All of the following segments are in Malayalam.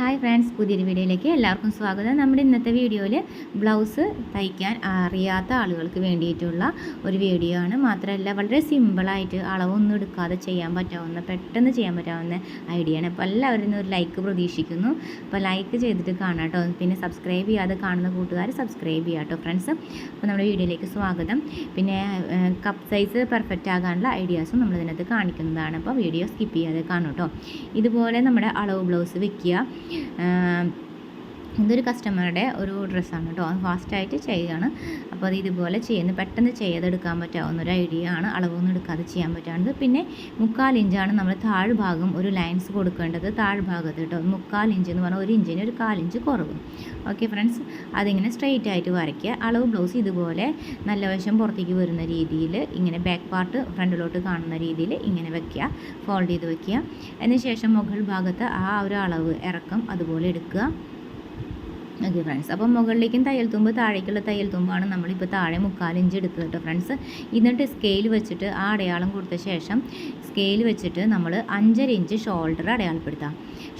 ഹായ് ഫ്രണ്ട്സ് പുതിയൊരു വീഡിയോയിലേക്ക് എല്ലാവർക്കും സ്വാഗതം. നമ്മുടെ ഇന്നത്തെ വീഡിയോയിൽ ബ്ലൗസ് തയ്ക്കാൻ അറിയാത്ത ആളുകൾക്ക് വേണ്ടിയിട്ടുള്ള ഒരു വീഡിയോ ആണ്. മാത്രമല്ല വളരെ സിമ്പിളായിട്ട് അളവൊന്നും എടുക്കാതെ ചെയ്യാൻ പറ്റാവുന്ന പെട്ടെന്ന് ചെയ്യാൻ പറ്റാവുന്ന ഐഡിയ ആണ്. അപ്പോൾ എല്ലാവരും ഒരു ലൈക്ക് പ്രതീക്ഷിക്കുന്നു. അപ്പോൾ ലൈക്ക് ചെയ്തിട്ട് കാണാം കേട്ടോ. പിന്നെ സബ്സ്ക്രൈബ് ചെയ്യാതെ കാണുന്ന കൂട്ടുകാർ സബ്സ്ക്രൈബ് ചെയ്യാം കേട്ടോ ഫ്രണ്ട്സ്. അപ്പോൾ നമ്മുടെ വീഡിയോയിലേക്ക് സ്വാഗതം. പിന്നെ കപ്പ് സൈസ് പെർഫെക്റ്റ് ആകാനുള്ള ഐഡിയാസും നമ്മളിതിനകത്ത് കാണിക്കുന്നതാണ്. അപ്പോൾ വീഡിയോ സ്കിപ്പ് ചെയ്യാതെ കാണും കേട്ടോ. ഇതുപോലെ നമ്മുടെ അളവ് ബ്ലൗസ് വെക്കുക. 嗯 ഇതൊരു കസ്റ്റമറുടെ ഒരു ഡ്രസ്സാണ് കേട്ടോ ഫാസ്റ്റായിട്ട് ചെയ്യുകയാണ് അപ്പോൾ അത് ഇതുപോലെ ചെയ്യുന്നു. പെട്ടെന്ന് ചെയ്തെടുക്കാൻ പറ്റാവുന്ന ഒരു ഐഡിയ ആണ്. അളവൊന്നും എടുക്കാതെ ചെയ്യാൻ പറ്റാവുന്നത്. പിന്നെ മുക്കാൽ ഇഞ്ചാണ് നമ്മൾ താഴ്ഭാഗം ഒരു ലൈൻസ് കൊടുക്കേണ്ടത്. താഴ്ഭാഗത്ത് കേട്ടോ മുക്കാൽ ഇഞ്ച് എന്ന് പറഞ്ഞാൽ ഒരു ഇഞ്ചിന് ഒരു കാലിഞ്ച് കുറവ്. ഓക്കെ ഫ്രണ്ട്സ് അതിങ്ങനെ സ്ട്രെയിറ്റ് ആയിട്ട് വരയ്ക്കുക. അളവ് ബ്ലൗസ് ഇതുപോലെ നല്ല വശം പുറത്തേക്ക് വരുന്ന രീതിയിൽ ഇങ്ങനെ ബാക്ക് പാർട്ട് ഫ്രണ്ടിലോട്ട് കാണുന്ന രീതിയിൽ ഇങ്ങനെ വെക്കുക. ഫോൾഡ് ചെയ്ത് വെക്കുക. അതിനുശേഷം മുകൾ ഭാഗത്ത് ആ ഒരു അളവ് ഇറക്കം അതുപോലെ എടുക്കുക. ഓക്കെ ഫ്രണ്ട്സ് അപ്പം മുകളിലേക്കും തയ്യൽ തുമ്പ് താഴേക്കുള്ള തയ്യൽ തുമ്പാണ് നമ്മളിപ്പോൾ താഴെ മുക്കാലിഞ്ച് എടുത്തത് കേട്ടോ ഫ്രണ്ട്സ് എന്നിട്ട് സ്കെയിൽ വെച്ചിട്ട് ആ അടയാളം കൊടുത്ത ശേഷം സ്കെയിൽ വെച്ചിട്ട് നമ്മൾ അഞ്ചര ഇഞ്ച് ഷോൾഡർ അടയാളപ്പെടുത്താം.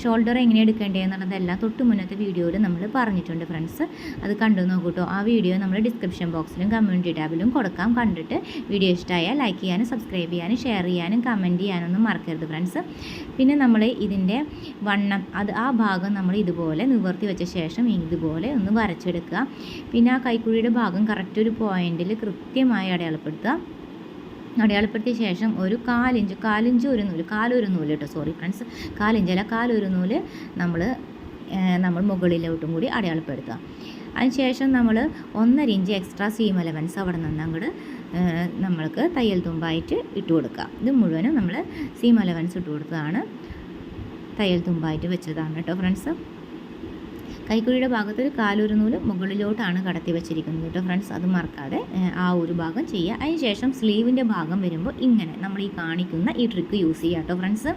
ഷോൾഡർ എങ്ങനെ എടുക്കേണ്ടതെന്നുള്ളതെല്ലാം തൊട്ട് മുന്നത്തെ വീഡിയോയിൽ നമ്മൾ പറഞ്ഞിട്ടുണ്ട് ഫ്രണ്ട്സ്. അത് കണ്ടു നോക്കൂട്ടോ ആ വീഡിയോ നമ്മൾ ഡിസ്ക്രിപ്ഷൻ ബോക്സിലും കമ്മ്യൂണിറ്റി ടാബിലും കൊടുക്കാം. കണ്ടിട്ട് വീഡിയോ ഇഷ്ടമായാൽ ലൈക്ക് ചെയ്യാനും സബ്സ്ക്രൈബ് ചെയ്യാനും ഷെയർ ചെയ്യാനും കമന്റ് ചെയ്യാനൊന്നും മറക്കരുത് ഫ്രണ്ട്സ്. പിന്നെ നമ്മൾ ഇതിന്റെ വണ്ണം അത് ആ ഭാഗം നമ്മൾ ഇതുപോലെ നിവർത്തി വെച്ച ശേഷം ഇതുപോലെ ഒന്ന് വരച്ചെടുക്കുക. പിന്നെ ആ കൈക്കുഴിയുടെ ഭാഗം കറക്റ്റ് ഒരു പോയിന്റിൽ കൃത്യമായി അടയാളപ്പെടുത്തുക. അടയാളപ്പെടുത്തിയ ശേഷം ഒരു കാലിഞ്ച് കാലിഞ്ച് ഒരു നൂൽ കാലൊരു നൂൽ കേട്ടോ. സോറി ഫ്രണ്ട്സ് കാലിഞ്ച് അല്ല കാലൊരു നൂൽ നമ്മൾ നമ്മൾ മുകളിലോട്ടും കൂടി അടയാളപ്പെടുത്തുക. അതിനുശേഷം നമ്മൾ ഒന്നര ഇഞ്ച് എക്സ്ട്രാ സീം അലവൻസ് അവിടെ നിന്ന് അങ്ങോട്ട് നമ്മൾക്ക് തയ്യൽ തുമ്പായിട്ട് ഇട്ട് കൊടുക്കുക. ഇത് മുഴുവനും നമ്മൾ സീം അലവൻസ് ഇട്ട് കൊടുത്തതാണ് തയ്യൽ തുമ്പായിട്ട് വെച്ചതാണ് കേട്ടോ ഫ്രണ്ട്സ് കൈക്കുഴിയുടെ ഭാഗത്ത് ഒരു കാലൊരു നൂൽ മുകളിലോട്ടാണ് കടത്തി വെച്ചിരിക്കുന്നത് കേട്ടോ ഫ്രണ്ട്സ് അത് മറക്കാതെ ആ ഒരു ഭാഗം ചെയ്യുക. അതിനുശേഷം സ്ലീവിന്റെ ഭാഗം വരുമ്പോൾ ഇങ്ങനെ നമ്മൾ ഈ കാണിക്കുന്ന ഈ ട്രിക്ക് യൂസ് ചെയ്യുക കേട്ടോ ഫ്രണ്ട്സ്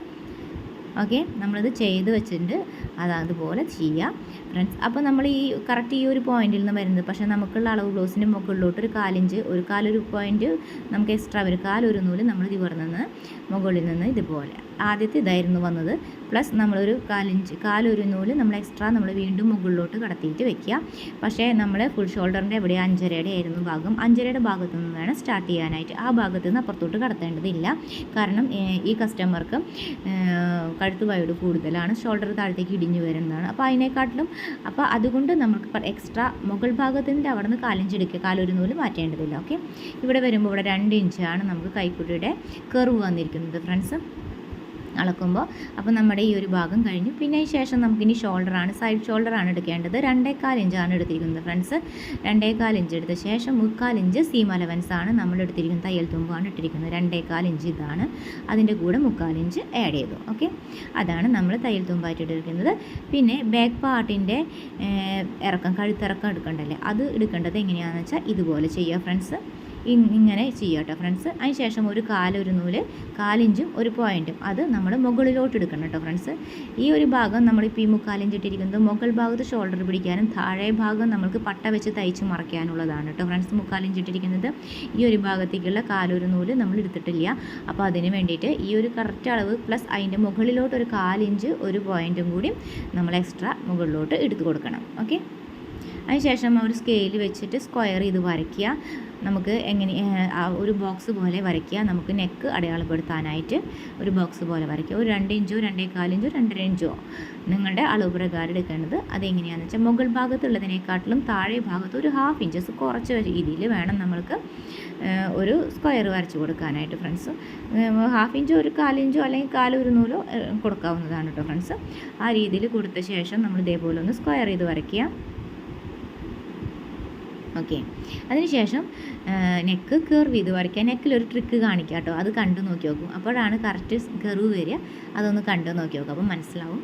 ഓക്കെ നമ്മളിത് ചെയ്ത് വെച്ചിട്ടുണ്ട്. അത് അതുപോലെ ചെയ്യാം ഫ്രണ്ട്സ് അപ്പോൾ നമ്മൾ ഈ കറക്റ്റ് ഈ ഒരു പോയിന്റിൽ നിന്ന് വരുന്നത്. പക്ഷേ നമുക്കുള്ള അളവ് ബ്ലൗസിന്റെ മുകളിലോട്ട് ഒരു കാലിഞ്ച് ഒരു കാലൊരു പോയിന്റ് നമുക്ക് എക്സ്ട്രാ വരും കാലൊരു നൂൽ നമ്മൾ ഇവർ നിന്ന് മുകളിൽ നിന്ന് ഇതുപോലെ ആദ്യത്തെ ഇതായിരുന്നു വന്നത്. പ്ലസ് നമ്മളൊരു കാലിഞ്ച് കാലൊരു നൂൽ നമ്മൾ എക്സ്ട്രാ നമ്മൾ വീണ്ടും മുകളിലോട്ട് കടത്തിയിട്ട് വെക്കുക. പക്ഷേ നമ്മൾ ഫുൾ ഷോൾഡറിന്റെ എവിടെ അഞ്ചരയുടെ ആയിരുന്നു ഭാഗം. അഞ്ചരയുടെ ഭാഗത്തു നിന്ന് വേണം സ്റ്റാർട്ട് ചെയ്യാനായിട്ട്. ആ ഭാഗത്തു നിന്ന് അപ്പുറത്തോട്ട് കടത്തേണ്ടതില്ല. കാരണം ഈ കസ്റ്റമർക്ക് കഴുത്ത് വയോട് കൂടുതലാണ്. ഷോൾഡർ താഴത്തേക്ക് ഇടിഞ്ഞു വരുന്നതാണ്. അപ്പോൾ അതിനെക്കാട്ടിലും അപ്പോൾ അതുകൊണ്ട് നമുക്ക് എക്സ്ട്രാ മുകൾ ഭാഗത്തിന്റെ അവിടെ നിന്ന് കാലിഞ്ചെടുക്കുക കാലൊരു നൂൽ മാറ്റേണ്ടതില്ല. ഓക്കെ ഇവിടെ വരുമ്പോൾ ഇവിടെ രണ്ട് ഇഞ്ചാണ് നമുക്ക് കൈക്കുട്ടിയുടെ കെർവ് വന്നിരിക്കുന്നത് ഫ്രണ്ട്സ് അളക്കുമ്പോൾ അപ്പോൾ നമ്മുടെ ഈ ഒരു ഭാഗം കഴിഞ്ഞു. പിന്നെ ശേഷം നമുക്കിനി ഷോൾഡറാണ് സൈഡ് ഷോൾഡറാണ് എടുക്കേണ്ടത്. രണ്ടേക്കാൽ ഇഞ്ചാണ് എടുത്തിരിക്കുന്നത് ഫ്രണ്ട്സ് രണ്ടേക്കാൽ ഇഞ്ച് എടുത്ത ശേഷം മുക്കാൽ ഇഞ്ച് സീം അലവൻസ് ആണ് നമ്മൾ എടുത്തിരിക്കുന്നത്. തയ്യൽ തുമ്പാണ് ഇട്ടിരിക്കുന്നത്. രണ്ടേക്കാൽ ഇഞ്ച് ഇതാണ്. അതിന്റെ കൂടെ മുക്കാൽ ഇഞ്ച് ആഡ് ചെയ്തു. ഓക്കെ അതാണ് നമ്മൾ തയ്യൽ തുമ്പായിട്ട് എടുക്കുന്നത് പിന്നെ ബാക്ക് പാർട്ടിന്റെ ഇറക്കം കഴുത്തിറക്കം എടുക്കണ്ടല്ലേ? അത് എടുക്കേണ്ടത് എങ്ങനെയാണെന്ന് വെച്ചാൽ ഇതുപോലെ ചെയ്യുക ഫ്രണ്ട്സ് ഇങ്ങനെ ചെയ്യുക കേട്ടോ ഫ്രണ്ട്സ്. അതിന് ശേഷം ഒരു കാലൊരു നൂൽ കാലിഞ്ചും ഒരു പോയിന്റും അത് നമ്മൾ മുകളിലോട്ട് എടുക്കണം കേട്ടോ ഫ്രണ്ട്സ്. ഈ ഒരു ഭാഗം നമ്മൾ നമ്മളിപ്പോൾ ഈ മുക്കാലിഞ്ച് ഇട്ടിരിക്കുന്നത് മുകൾ ഭാഗത്ത് ഷോൾഡർ പിടിക്കാനും താഴെ ഭാഗം നമുക്ക് പട്ട വെച്ച് തയ്ച്ച് മറയ്ക്കാനുള്ളതാണ് കേട്ടോ ഫ്രണ്ട്സ്. മുക്കാലിഞ്ച് ഇട്ടിരിക്കുന്നത് ഈ ഒരു ഭാഗത്തേക്കുള്ള കാലൊരു നൂൽ നമ്മൾ എടുത്തിട്ടില്ല. അപ്പോൾ അതിന് വേണ്ടിയിട്ട് ഈ ഒരു കറക്റ്റ് അളവ് പ്ലസ് അതിന്റെ മുകളിലോട്ട് ഒരു കാലിഞ്ച് ഒരു പോയിന്റും കൂടി നമ്മൾ എക്സ്ട്രാ മുകളിലോട്ട് എടുത്തു കൊടുക്കണം. ഓക്കെ അതിനുശേഷം ഒരു സ്കെയിൽ വെച്ചിട്ട് സ്ക്വയർ ചെയ്ത് വരയ്ക്കുക. നമുക്ക് എങ്ങനെ ഒരു ബോക്സ് പോലെ വരയ്ക്കുക. നമുക്ക് നെക്ക് അടയാളപ്പെടുത്താനായിട്ട് ഒരു ബോക്സ് പോലെ വരയ്ക്കുക. ഒരു രണ്ട് ഇഞ്ചോ രണ്ടേ കാലിഞ്ചോ രണ്ടര ഇഞ്ചോ നിങ്ങളുടെ അളവ് പ്രകാരം എടുക്കേണ്ടത് അതെങ്ങനെയാണെന്ന് വെച്ചാൽ മുകൾ ഭാഗത്തുള്ളതിനെക്കാട്ടിലും താഴെ ഭാഗത്ത് ഒരു ഹാഫ് ഇഞ്ചസ് കുറച്ച് രീതിയിൽ വേണം നമ്മൾക്ക് ഒരു സ്ക്വയർ വരച്ച് കൊടുക്കാനായിട്ട് ഫ്രണ്ട്സ് ഹാഫ് ഇഞ്ചോ ഒരു കാലിഞ്ചോ അല്ലെങ്കിൽ കാലൊരു നൂലോ കൊടുക്കാവുന്നതാണ് കേട്ടോ ഫ്രണ്ട്സ് ആ രീതിയിൽ കൊടുത്ത ശേഷം നമ്മൾ ഇതേപോലെ ഒന്ന് സ്ക്വയർ ചെയ്ത് വരയ്ക്കുക. ഓക്കെ അതിനുശേഷം നെക്ക് കർവ് ചെയ്ത് വരയ്ക്കുക. നെക്കിലൊരു ട്രിക്ക് കാണിക്കുക കേട്ടോ. അത് കണ്ടു നോക്കി നോക്കും. അപ്പോഴാണ് കറക്റ്റ് കർവ് വരിക. അതൊന്ന് കണ്ടു നോക്കി നോക്കും. അപ്പം മനസ്സിലാവും.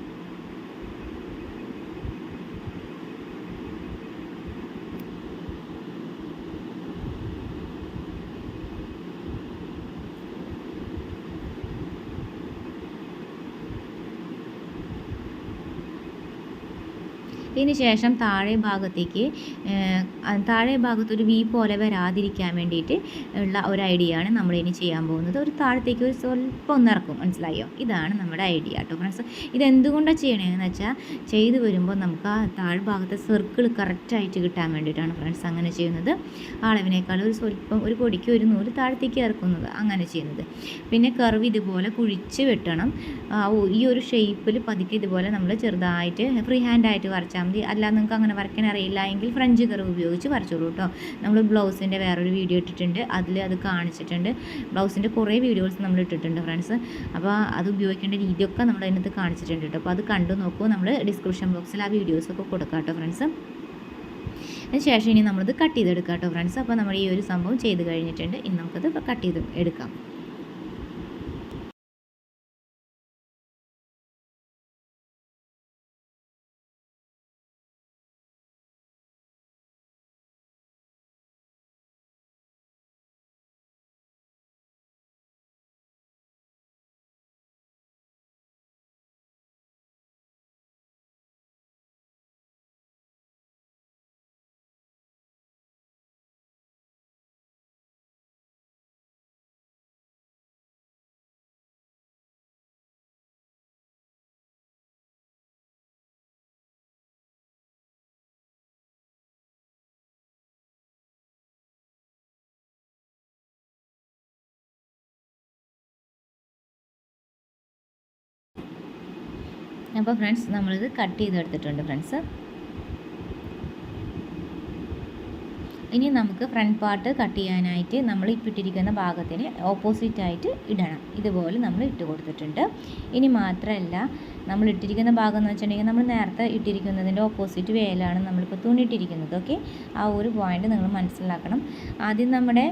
ഇതിന് ശേഷം താഴെ ഭാഗത്തേക്ക് താഴെ ഭാഗത്ത് ഒരു വി പോലെ വരാതിരിക്കാൻ വേണ്ടിയിട്ട് ഉള്ള ഒരു ഐഡിയ ആണ് നമ്മൾ ഇനി ചെയ്യാൻ പോകുന്നത്. ഒരു താഴത്തേക്ക് ഒരു സ്വല്പം ഒന്ന് ഇറക്കും മനസ്സിലായോ? ഇതാണ് നമ്മുടെ ഐഡിയ കേട്ടോ ഫ്രണ്ട്സ്. ഇതെന്തുകൊണ്ടാണ് ചെയ്യണതെന്ന് വെച്ചാൽ ചെയ്ത് വരുമ്പോൾ നമുക്ക് ആ താഴെ ഭാഗത്തെ സർക്കിൾ കറക്റ്റായിട്ട് കിട്ടാൻ വേണ്ടിയിട്ടാണ് ഫ്രണ്ട്സ് അങ്ങനെ ചെയ്യുന്നത്. അളവിനേക്കാൾ ഒരു സ്വല്പം ഒരു പൊടിക്ക് ഒരു നൂൽ താഴത്തേക്ക് ഇറക്കുന്നത് അങ്ങനെ ചെയ്യുന്നത്. പിന്നെ കർവ് ഇതുപോലെ കുഴിച്ച് വെട്ടണം. ഈ ഒരു ഷേപ്പിൽ പതുക്കെ ഇതുപോലെ നമ്മൾ ചെറുതായിട്ട് ഫ്രീ ഹാൻഡായിട്ട് വരച്ചാൽ മതി അല്ലാതെ നിങ്ങൾക്ക് അങ്ങനെ വരയ്ക്കാൻ അറിയില്ല. എങ്കിൽ ഫ്രഞ്ച് കർവ് ഉപയോഗിച്ച് വരച്ചോളൂ കേട്ടോ നമ്മൾ ബ്ലൗസിന്റെ വേറൊരു വീഡിയോ ഇട്ടിട്ടുണ്ട്. അതിൽ അത് കാണിച്ചിട്ടുണ്ട്. ബ്ലൗസിന്റെ കുറേ വീഡിയോസ് നമ്മൾ ഇട്ടിട്ടുണ്ട് ഫ്രണ്ട്സ് അപ്പോൾ അത് ഉപയോഗിക്കേണ്ട രീതിയൊക്കെ നമ്മൾ അതിനകത്ത് കാണിച്ചിട്ടുണ്ട് കേട്ടോ അപ്പോൾ അത് കണ്ടു നോക്കൂ. നമ്മൾ ഡിസ്ക്രിപ്ഷൻ ബോക്സിൽ ആ വീഡിയോസൊക്കെ കൊടുക്കാം കേട്ടോ ഫ്രണ്ട്സ് ശേഷം ഇനി നമ്മളിത് കട്ട് ചെയ്തെടുക്കാം കേട്ടോ ഫ്രണ്ട്സ് അപ്പോൾ നമ്മൾ ഈ ഒരു സംഭവം ചെയ്ത് കഴിഞ്ഞിട്ടുണ്ട്. ഇനി നമുക്കത് കട്ട് ചെയ്ത് എടുക്കാം. അപ്പോൾ ഫ്രണ്ട്സ് നമ്മളിത് കട്ട് ചെയ്തെടുത്തിട്ടുണ്ട് ഫ്രണ്ട്സ്. ഇനി നമുക്ക് ഫ്രണ്ട് പാർട്ട് കട്ട് ചെയ്യാനായിട്ട് നമ്മൾ ഇപ്പിട്ടിരിക്കുന്ന ഭാഗത്തിന് ഓപ്പോസിറ്റായിട്ട് ഇടണം. ഇതുപോലെ നമ്മൾ ഇട്ട് കൊടുത്തിട്ടുണ്ട്. ഇനി മാത്രമല്ല നമ്മൾ ഇട്ടിരിക്കുന്ന ഭാഗം എന്ന് വെച്ചിട്ടുണ്ടെങ്കിൽ നമ്മൾ നേരത്തെ ഇട്ടിരിക്കുന്നതിന്റെ ഓപ്പോസിറ്റ് വേലാണ് നമ്മളിപ്പോൾ തുണിയിട്ടിരിക്കുന്നത്. ഓക്കെ ആ ഒരു പോയിന്റ് നിങ്ങൾ മനസ്സിലാക്കണം. ആദ്യം നമ്മുടെ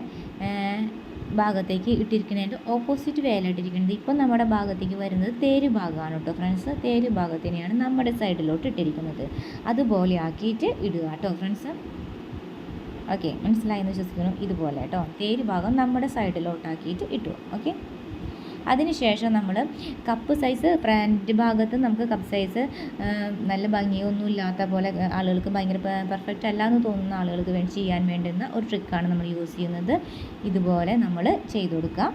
ഭാഗത്തേക്ക് ഇട്ടിരിക്കുന്നതിന്റെ ഓപ്പോസിറ്റ് വേലായിട്ടിരിക്കുന്നത് ഇപ്പം നമ്മുടെ ഭാഗത്തേക്ക് വരുന്നത് തേര് ഭാഗമാണ് കേട്ടോ ഫ്രണ്ട്സ് തേര് ഭാഗത്തിനെയാണ് നമ്മുടെ സൈഡിലോട്ട് ഇട്ടിരിക്കുന്നത്. അതുപോലെ ആക്കിയിട്ട് ഇടുക കേട്ടോ ഫ്രണ്ട്സ് ഓക്കെ മനസ്സിലായെന്ന് വിശ്വസിക്കുന്നു? ഇതുപോലെ കേട്ടോ. തേര് ഭാഗം നമ്മുടെ സൈഡിലോട്ടാക്കിയിട്ട് ഇട്ടു ഓക്കെ അതിനുശേഷം നമ്മൾ കപ്പ് സൈസ് ഫ്രണ്ട് ഭാഗത്ത് നമുക്ക് കപ്പ് സൈസ് നല്ല ഭംഗിയൊന്നും ഇല്ലാത്ത പോലെ ആളുകൾക്ക് ഭയങ്കര പെർഫെക്റ്റ് അല്ല എന്ന് തോന്നുന്ന ആളുകൾക്ക് വേണ്ടി ചെയ്യാൻ വേണ്ടുന്ന ഒരു ട്രിക്കാണ് നമ്മൾ യൂസ് ചെയ്യുന്നത്. ഇതുപോലെ നമ്മൾ ചെയ്ത് കൊടുക്കുക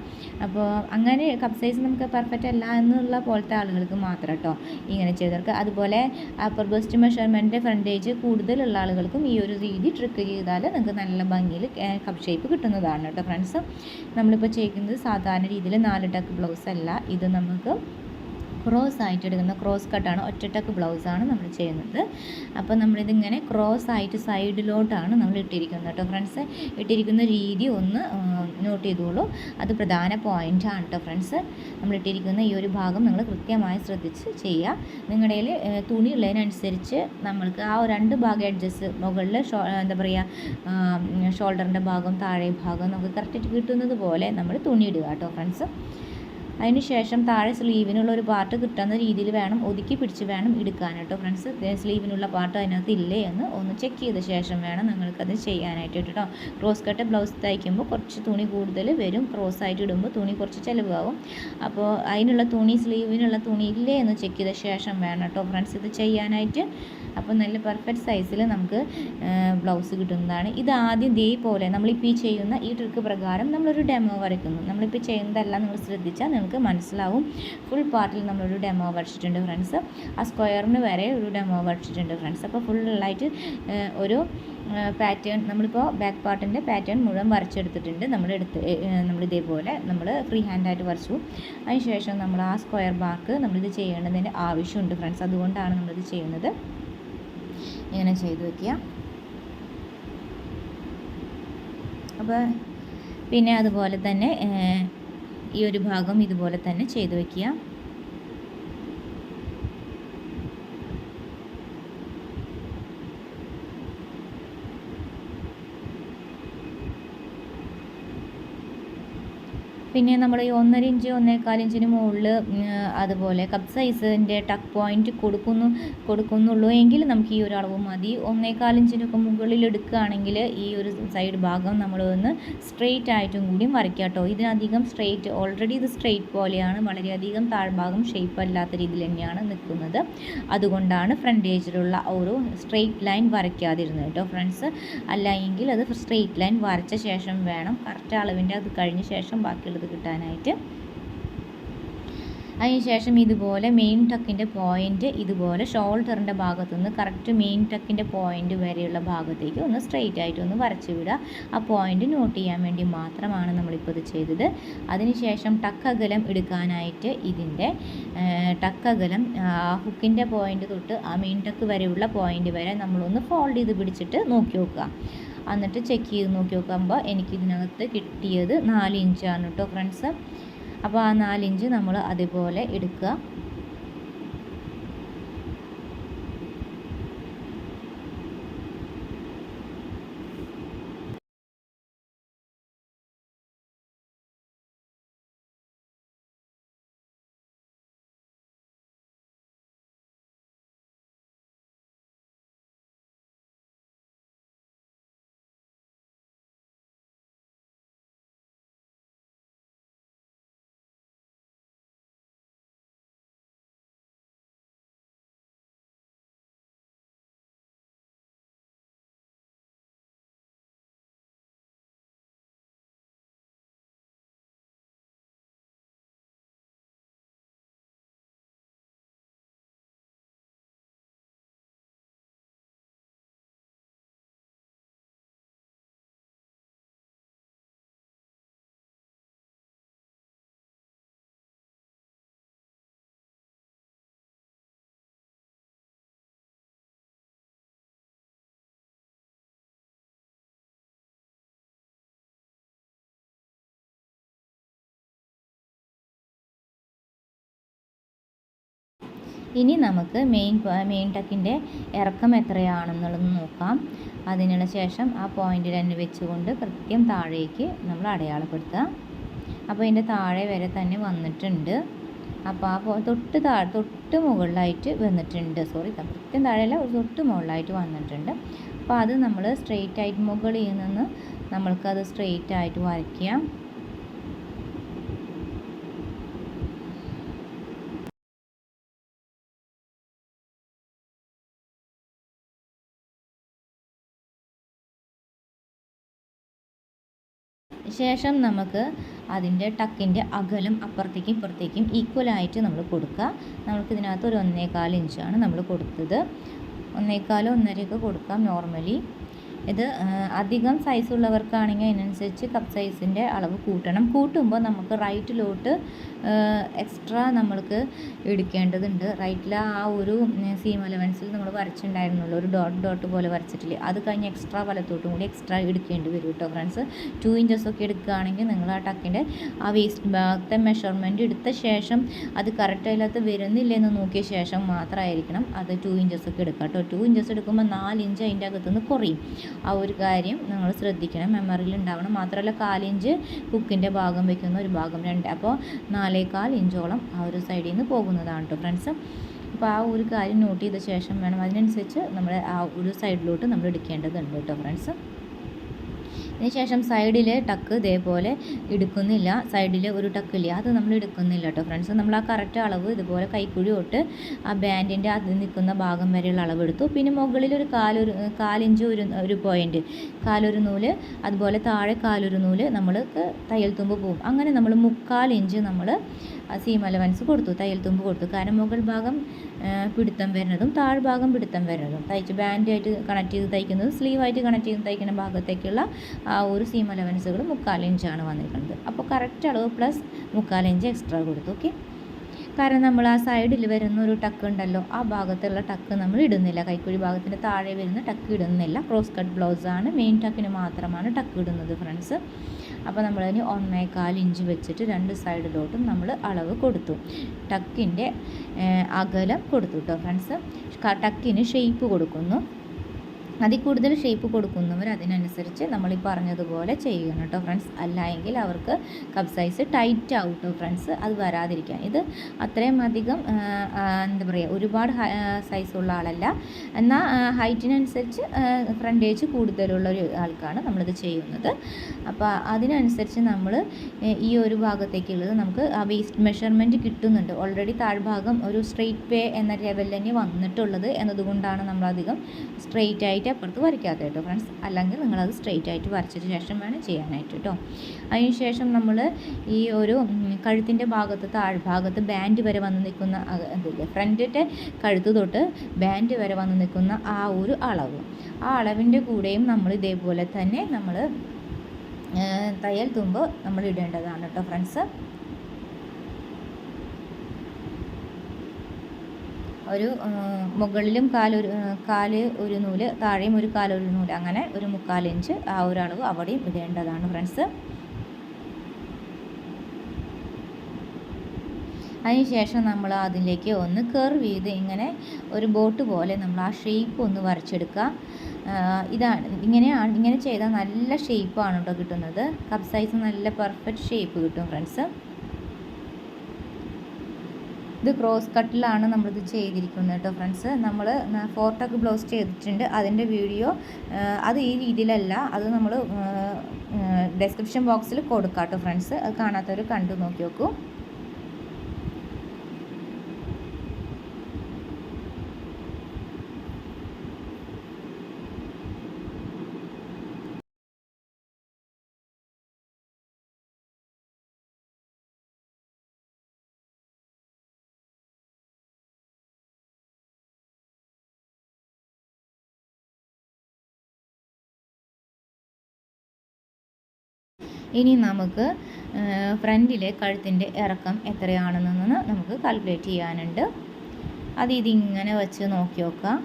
അപ്പോൾ അങ്ങനെ കപ്പ് സൈസ് നമുക്ക് പെർഫെക്റ്റ് അല്ല എന്നുള്ള പോലത്തെ ആളുകൾക്ക് മാത്രം കേട്ടോ ഇങ്ങനെ ചെയ്ത് കൊടുക്കുക. അതുപോലെ അപ്പർ ബെസ്റ്റ് മെഷർമെന്റ് ഫ്രണ്ടേജ് കൂടുതലുള്ള ആളുകൾക്കും ഈ ഒരു രീതി ട്രിക്ക് ചെയ്താൽ നിങ്ങൾക്ക് നല്ല ഭംഗിയിൽ കപ്പ് ഷേപ്പ് കിട്ടുന്നതാണ് കേട്ടോ ഫ്രണ്ട്സ് നമ്മളിപ്പോൾ ചെയ്യുന്നത് സാധാരണ രീതിയിൽ നാല് ടക്ക് ബ്ലൗസ് അല്ല ഇത് നമുക്ക് ക്രോസ് ആയിട്ട് എടുക്കുന്ന ക്രോസ് കട്ടാണ് ഒറ്റട്ടക്ക് ബ്ലൗസാണ് നമ്മൾ ചെയ്യുന്നത്. അപ്പോൾ നമ്മളിതിങ്ങനെ ക്രോസ് ആയിട്ട് സൈഡിലോട്ടാണ് നമ്മൾ ഇട്ടിരിക്കുന്നത് കേട്ടോ ഫ്രണ്ട്സ് ഇട്ടിരിക്കുന്ന രീതി ഒന്ന് നോട്ട് ചെയ്തോളൂ. അത് പ്രധാന പോയിന്റാണ് കേട്ടോ ഫ്രണ്ട്സ് നമ്മൾ ഇട്ടിരിക്കുന്ന ഈ ഒരു ഭാഗം നിങ്ങൾ കൃത്യമായി ശ്രദ്ധിച്ച് ചെയ്യുക. നിങ്ങളുടെ തുണി ഉള്ളതിനനുസരിച്ച് നമ്മൾക്ക് ആ രണ്ട് ഭാഗം അഡ്ജസ്റ്റ് മുകളിൽ എന്താ പറയുക ഷോൾഡറിന്റെ ഭാഗം താഴെ ഭാഗം നമുക്ക് കറക്റ്റായിട്ട് കിട്ടുന്നത് പോലെ നമ്മൾ തുണി ഇടുക കേട്ടോ ഫ്രണ്ട്സ് അതിന് ശേഷം താഴെ സ്ലീവിനുള്ള ഒരു പാർട്ട് കിട്ടുന്ന രീതിയിൽ വേണം ഒതുക്കി പിടിച്ച് വേണം എടുക്കാൻ കേട്ടോ ഫ്രണ്ട്സ് സ്ലീവിനുള്ള പാർട്ട് അതിനകത്ത് ഇല്ലേ എന്ന് ഒന്ന് ചെക്ക് ചെയ്ത ശേഷം വേണം നിങ്ങൾക്കത് ചെയ്യാനായിട്ട് കേട്ടോ ക്രോസ് കട്ട് ബ്ലൗസ് തയ്ക്കുമ്പോൾ കുറച്ച് തുണി കൂടുതൽ വരും. ക്രോസ് ആയിട്ട് ഇടുമ്പോൾ തുണി കുറച്ച് ചിലവാകും. അപ്പോൾ അതിനുള്ള തുണി സ്ലീവിനുള്ള തുണി ഇല്ലേ എന്ന് ചെക്ക് ചെയ്ത ശേഷം വേണം കേട്ടോ ഫ്രണ്ട്സ് ഇത് ചെയ്യാനായിട്ട്. അപ്പോൾ നല്ല പെർഫെക്റ്റ് സൈസിൽ നമുക്ക് ബ്ലൗസ് കിട്ടുന്നതാണ്. ഇത് ആദ്യം ദേ പോലെ നമ്മളിപ്പോൾ ഈ ചെയ്യുന്ന ഈ ട്രിക്ക് പ്രകാരം നമ്മളൊരു ഡെമോ വരയ്ക്കുന്നു. നമ്മളിപ്പോൾ ചെയ്യുന്നതെല്ലാം നിങ്ങൾ ശ്രദ്ധിച്ചാൽ നിങ്ങൾക്ക് മനസ്സിലാവും. ഫുൾ പാർട്ടിൽ നമ്മളൊരു ഡെമോ വരച്ചിട്ടുണ്ട് ഫ്രണ്ട്സ് ആ സ്ക്വയറിന് വരെ ഒരു ഡെമോ വരച്ചിട്ടുണ്ട് ഫ്രണ്ട്സ് അപ്പോൾ ഫുള്ളായിട്ട് ഒരു പാറ്റേൺ നമ്മളിപ്പോൾ ബാക്ക് പാർട്ടിന്റെ പാറ്റേൺ മുഴുവൻ വരച്ചെടുത്തിട്ടുണ്ട്. നമ്മൾ എടുത്ത് നമ്മൾ ഇതേപോലെ നമ്മൾ ഫ്രീ ഹാൻഡായിട്ട് വരച്ചു. അതിനുശേഷം നമ്മൾ ആ സ്ക്വയർ ബാർക്ക് നമ്മളിത് ചെയ്യേണ്ടതിന്റെ ആവശ്യമുണ്ട് ഫ്രണ്ട്സ് അതുകൊണ്ടാണ് നമ്മളിത് ചെയ്യുന്നത്. ഇങ്ങനെ ചെയ്തു വയ്ക്കുക അപ്പോൾ പിന്നെ അതുപോലെ തന്നെ ഈ ഒരു ഭാഗം ഇതുപോലെ തന്നെ ചെയ്തു വയ്ക്കുക പിന്നെ നമ്മൾ ഈ ഒന്നര ഇഞ്ച് ഒന്നേകാൽ ഇഞ്ചിന് മുകളിൽ അതുപോലെ കപ്പ് സൈസിന്റെ ടക്ക് പോയിന്റ് കൊടുക്കുന്നു കൊടുക്കുന്നുള്ളൂ എങ്കിൽ നമുക്ക് ഈ ഒരു അളവ് മതി. ഒന്നേകാൽ ഇഞ്ചിനൊക്കെ മുകളിൽ എടുക്കുകയാണെങ്കിൽ ഈ ഒരു സൈഡ് ഭാഗം നമ്മൾ ഒന്ന് സ്ട്രെയിറ്റ് ആയിട്ടും കൂടിയും വരയ്ക്കാം കേട്ടോ. ഇതിനധികം സ്ട്രെയിറ്റ് ഓൾറെഡി ഇത് സ്ട്രെയിറ്റ് പോലെയാണ്. വളരെയധികം താഴ്ഭാഗം ഷേപ്പ് അല്ലാത്ത രീതിയിൽ തന്നെയാണ് നിൽക്കുന്നത്. അതുകൊണ്ടാണ് ഫ്രണ്ട് ഏജിലുള്ള ഒരു സ്ട്രെയിറ്റ് ലൈൻ വരയ്ക്കാതിരുന്നത് കേട്ടോ ഫ്രണ്ട്സ് അല്ല എങ്കിൽ അത് സ്ട്രെയിറ്റ് ലൈൻ വരച്ച ശേഷം വേണം. കറക്റ്റ് അളവിന്റെ അത് കഴിഞ്ഞ ശേഷം ബാക്കിയുള്ളത് കിട്ടാനായിട്ട്. അതിനുശേഷം ഇതുപോലെ മെയിൻ ടക്കിന്റെ പോയിന്റ് ഇതുപോലെ ഷോൾഡറിന്റെ ഭാഗത്തു നിന്ന് കറക്റ്റ് മെയിൻ ടക്കിന്റെ പോയിന്റ് വരെയുള്ള ഭാഗത്തേക്ക് ഒന്ന് സ്ട്രെയിറ്റ് ആയിട്ട് ഒന്ന് വരച്ച് വിടുക. ആ പോയിന്റ് നോട്ട് ചെയ്യാൻ വേണ്ടി മാത്രമാണ് നമ്മളിപ്പോൾ ഇത് ചെയ്തത്. അതിനുശേഷം ടക്ക് അകലം എടുക്കാനായിട്ട് ഇതിന്റെ ടക്ക് അകലം ഹുക്കിന്റെ പോയിന്റ് തൊട്ട് ആ മെയിൻ ടക്ക് വരെയുള്ള പോയിന്റ് വരെ നമ്മളൊന്ന് ഫോൾഡ് ചെയ്ത് പിടിച്ചിട്ട് നോക്കി നോക്കുക. എന്നിട്ട് ചെക്ക് ചെയ്ത് നോക്കി നോക്കുമ്പോൾ എനിക്ക് ഇതിനകത്ത് കിട്ടിയത് നാല് ഇഞ്ചാണ് കേട്ടോ ഫ്രണ്ട്സ് അപ്പോൾ ആ നാലിഞ്ച് നമ്മൾ അതുപോലെ എടുക്കുക. ഇനി നമുക്ക് മെയിൻ മെയിൻ ടക്കിന്റെ ഇറക്കം എത്രയാണെന്നുള്ളത് നോക്കാം. അതിനുള്ള ശേഷം ആ പോയിന്റിൽ തന്നെ വെച്ചുകൊണ്ട് കൃത്യം താഴേക്ക് നമ്മൾ അടയാളപ്പെടുത്തുക. അപ്പോൾ ഇതിന്റെ താഴെ വരെ തന്നെ വന്നിട്ടുണ്ട്. അപ്പോൾ ആ തൊട്ട് താഴെ തൊട്ട് മുകളിലായിട്ട് വന്നിട്ടുണ്ട്. സോറി കൃത്യം താഴെയല്ല ഒരു തൊട്ട് മുകളിലായിട്ട് വന്നിട്ടുണ്ട്. അപ്പോൾ അത് നമ്മൾ സ്ട്രെയിറ്റ് ആയിട്ട് മുകളിൽ നിന്ന് നമ്മൾക്കത് സ്ട്രെയിറ്റ് ആയിട്ട് വരയ്ക്കാം. ശേഷം നമുക്ക് അതിന്റെ ടക്കിന്റെ അകലം അപ്പുറത്തേക്കും ഇപ്പുറത്തേക്കും ഈക്വലായിട്ട് നമ്മൾ കൊടുക്കുക. നമുക്ക് ഇതിനകത്ത് ഒരു ഒന്നേകാൽ ഇഞ്ചാണ് നമ്മൾ കൊടുത്തത്. ഒന്നേകാലോ ഒന്നരയൊക്കെ കൊടുക്കാം. നോർമലി ഇത് അധികം സൈസ് ഉള്ളവർക്കാണെങ്കിൽ അതിനനുസരിച്ച് കപ്പ് സൈസിന്റെ അളവ് കൂട്ടണം. കൂട്ടുമ്പോൾ നമുക്ക് റൈറ്റിലോട്ട് എക്സ്ട്രാ നമ്മൾക്ക് എടുക്കേണ്ടതുണ്ട്. റൈറ്റിൽ ആ ഒരു സീം അലവൻസിൽ നമ്മൾ വരച്ചിട്ടുണ്ടായിരുന്നുള്ളൂ. ഒരു ഡോട്ട് ഡോട്ട് പോലെ വരച്ചിട്ടില്ലേ. അത് കഴിഞ്ഞ് എക്സ്ട്രാ വലത്തോട്ടും കൂടി എക്സ്ട്രാ എടുക്കേണ്ടി വരും കേട്ടോ ഫ്രണ്ട്സ് ടു ഇഞ്ചസ് ഒക്കെ എടുക്കുകയാണെങ്കിൽ നിങ്ങൾ ആ ടക്കിന്റെ ആ വേസ്റ്റ് ഭാഗത്തെ മെഷർമെന്റ് എടുത്ത ശേഷം അത് കറക്റ്റ് അതിനകത്ത് വരുന്നില്ലെന്ന് നോക്കിയ ശേഷം മാത്രമായിരിക്കണം. അത് ടു ഇഞ്ചസ് ഒക്കെ എടുക്കുക കേട്ടോ ടു ഇഞ്ചസ് എടുക്കുമ്പോൾ നാല് ഇഞ്ച് അതിന്റെ അകത്തുനിന്ന് കുറയും. ആ ഒരു കാര്യം നിങ്ങൾ ശ്രദ്ധിക്കണം. മെമ്മറിയിൽ ഉണ്ടാവണം. മാത്രമല്ല കാലിഞ്ച് കുക്കിന്റെ ഭാഗം വയ്ക്കുന്ന ഒരു ഭാഗം രണ്ട്. അപ്പോൾ നാലേകാൽ ഇഞ്ചോളം ആ ഒരു സൈഡിൽ നിന്ന് പോകുന്നതാണ് കേട്ടോ ഫ്രണ്ട്സ് അപ്പോൾ ആ ഒരു കാര്യം നോട്ട് ചെയ്ത ശേഷം വേണം. അതിനനുസരിച്ച് നമ്മൾ ആ ഒരു സൈഡിലോട്ട് നമ്മൾ എടുക്കേണ്ടതുണ്ട് കേട്ടോ ഫ്രണ്ട്സ് അതിനുശേഷം സൈഡിൽ ടക്ക് ഇതേപോലെ എടുക്കുന്നില്ല. സൈഡിൽ ഒരു ടക്കില്ല. അത് നമ്മൾ എടുക്കുന്നില്ല കേട്ടോ ഫ്രണ്ട്സ് നമ്മൾ ആ കറക്റ്റ് അളവ് ഇതുപോലെ കൈക്കുഴി തൊട്ട് ആ ബാൻഡിന്റെ അത് നിൽക്കുന്ന ഭാഗം വരെയുള്ള അളവ് എടുത്തു. പിന്നെ മുകളിൽ ഒരു കാലൊരു കാലിഞ്ച് ഒരു ഒരു പോയിന്റ് കാലൊരു നൂൽ അതുപോലെ താഴെ കാലൊരു നൂൽ നമ്മൾ തയ്യൽ തുമ്പ് പോകും. അങ്ങനെ നമ്മൾ മുക്കാൽ ഇഞ്ച് നമ്മൾ സീം അലവൻസ് കൊടുത്തു തയ്യൽ തുമ്പ് കൊടുത്തു. കാരണം മുകൾ ഭാഗം പിടുത്തം വരുന്നതും താഴ്ഭാഗം പിടുത്തം വരുന്നതും. തയ്ച്ച് ബാൻഡായിട്ട് കണക്ട് ചെയ്ത് തയ്ക്കുന്നത് സ്ലീവായിട്ട് കണക്ട് ചെയ്ത് തയ്ക്കുന്ന ഭാഗത്തേക്കുള്ള ആ ഒരു സീം അലവൻസുകൾ മുക്കാൽ ഇഞ്ചാണ് വന്നിരിക്കുന്നത്. അപ്പോൾ കറക്റ്റ് അളവ് പ്ലസ് മുക്കാൽ ഇഞ്ച് എക്സ്ട്രാ കൊടുത്തു ഓക്കെ കാരണം നമ്മൾ ആ സൈഡിൽ വരുന്ന ഒരു ടക്ക് ഉണ്ടല്ലോ ആ ഭാഗത്തുള്ള ടക്ക് നമ്മൾ ഇടുന്നില്ല. കൈക്കുഴി ഭാഗത്തിന്റെ താഴെ വരുന്ന ടക്ക് ഇടുന്നില്ല. ക്രോസ് കട്ട് ബ്ലൗസാണ് മെയിൻ ടക്കിന് മാത്രമാണ് ടക്ക് ഇടുന്നത് ഫ്രണ്ട്സ് അപ്പോൾ നമ്മളതിന് ഒന്നേകാൽ ഇഞ്ച് വെച്ചിട്ട് രണ്ട് സൈഡിലോട്ടും നമ്മൾ അളവ് കൊടുത്തു. ടക്കിന്റെ അകലം കൊടുത്തു കേട്ടോ ഫ്രണ്ട്സ്. ടക്കിന് ഷെയ്പ്പ് കൊടുക്കുന്നു. അതിൽ കൂടുതൽ ഷേപ്പ് കൊടുക്കുന്നവർ അതിനനുസരിച്ച് നമ്മൾ ഈ പറഞ്ഞതുപോലെ ചെയ്യണം കേട്ടോ ഫ്രണ്ട്സ് അല്ലായെങ്കിൽ അവർക്ക് കപ്പ് സൈസ് ടൈറ്റ് ആവും കേട്ടോ ഫ്രണ്ട്സ് അത് വരാതിരിക്കാൻ. ഇത് അത്രയും അധികം എന്താ പറയുക ഒരുപാട് സൈസ് ഉള്ള ആളല്ല. എന്നാൽ ഹൈറ്റിനനുസരിച്ച് ഫ്രണ്ടേജ് കൂടുതലുള്ള ഒരു ആൾക്കാണ് നമ്മളിത് ചെയ്യുന്നത്. അപ്പോൾ അതിനനുസരിച്ച് നമ്മൾ ഈ ഒരു ഭാഗത്തേക്കുള്ളത് നമുക്ക് ആ വേസ്റ്റ് മെഷർമെന്റ് കിട്ടുന്നുണ്ട്. ഓൾറെഡി താഴ്ഭാഗം ഒരു സ്ട്രെയിറ്റ് പേ എന്ന ലെവലിൽ തന്നെ വന്നിട്ടുള്ളത് എന്നതുകൊണ്ടാണ് നമ്മളധികം സ്ട്രെയിറ്റ് ആയിട്ട് അപ്പുറത്ത് വരയ്ക്കാത്ത കേട്ടോ ഫ്രണ്ട്സ് അല്ലെങ്കിൽ നിങ്ങളത് സ്ട്രെയിറ്റ് ആയിട്ട് വരച്ചതിന് ശേഷം വേണം ചെയ്യാനായിട്ട് കേട്ടോ. അതിന് ശേഷം നമ്മൾ ഈ ഒരു കഴുത്തിന്റെ ഭാഗത്ത് താഴ്ഭാഗത്ത് ബാൻഡ് വരെ വന്ന് നിൽക്കുന്ന എന്തില്ലേ ഫ്രണ്ടിന്റെ കഴുത്ത് തൊട്ട് ബാൻഡ് വരെ വന്ന് നിൽക്കുന്ന ആ ഒരു അളവ്. ആ അളവിന്റെ കൂടെയും നമ്മൾ ഇതേപോലെ തന്നെ നമ്മൾ തയ്യൽ തുമ്പ് നമ്മൾ ഇടേണ്ടതാണ് കേട്ടോ ഫ്രണ്ട്സ് ഒരു മുകളിലും കാലൊരു കാൽ ഒരു നൂൽ താഴെയും ഒരു കാലൊരു നൂൽ അങ്ങനെ ഒരു മുക്കാലിഞ്ച് ആ ഒരു അളവ് അവിടെയും ഇടേണ്ടതാണ് ഫ്രണ്ട്സ്. അതിനുശേഷം നമ്മൾ അതിലേക്ക് ഒന്ന് കർവ് ചെയ്ത് ഇങ്ങനെ ഒരു ബോട്ട് പോലെ നമ്മൾ ആ ഷേപ്പ് ഒന്ന് വരച്ചെടുക്കുക. ഇതാണ്. ഇങ്ങനെയാണ് ഇങ്ങനെ ചെയ്താൽ നല്ല ഷേപ്പാണ് കേട്ടോ കിട്ടുന്നത്. കപ്പ് സൈസ് നല്ല പെർഫെക്റ്റ് ഷേപ്പ് കിട്ടും ഫ്രണ്ട്സ്. ഇത് ക്രോസ് കട്ടിലാണ് നമ്മളിത് ചെയ്തിരിക്കുന്നത് കേട്ടോ ഫ്രണ്ട്സ് നമ്മൾ ഫോർട്ടൊക്കെ ബ്ലൗസ് ചെയ്തിട്ടുണ്ട്. അതിന്റെ വീഡിയോ അത് ഈ രീതിയിലല്ല. അത് നമ്മൾ ഡിസ്ക്രിപ്ഷൻ ബോക്സിൽ കൊടുക്കാം കേട്ടോ ഫ്രണ്ട്സ് അത് കാണാത്തവർ കണ്ടു നോക്കി നോക്കൂ. ഇനി നമുക്ക് ഫ്രണ്ടിലെ കഴുത്തിന്റെ ഇറക്കം എത്രയാണെന്നൊന്ന് നമുക്ക് കാൽക്കുലേറ്റ് ചെയ്യാനുണ്ട്. അത് ഇതിങ്ങനെ വെച്ച് നോക്കി നോക്കാം.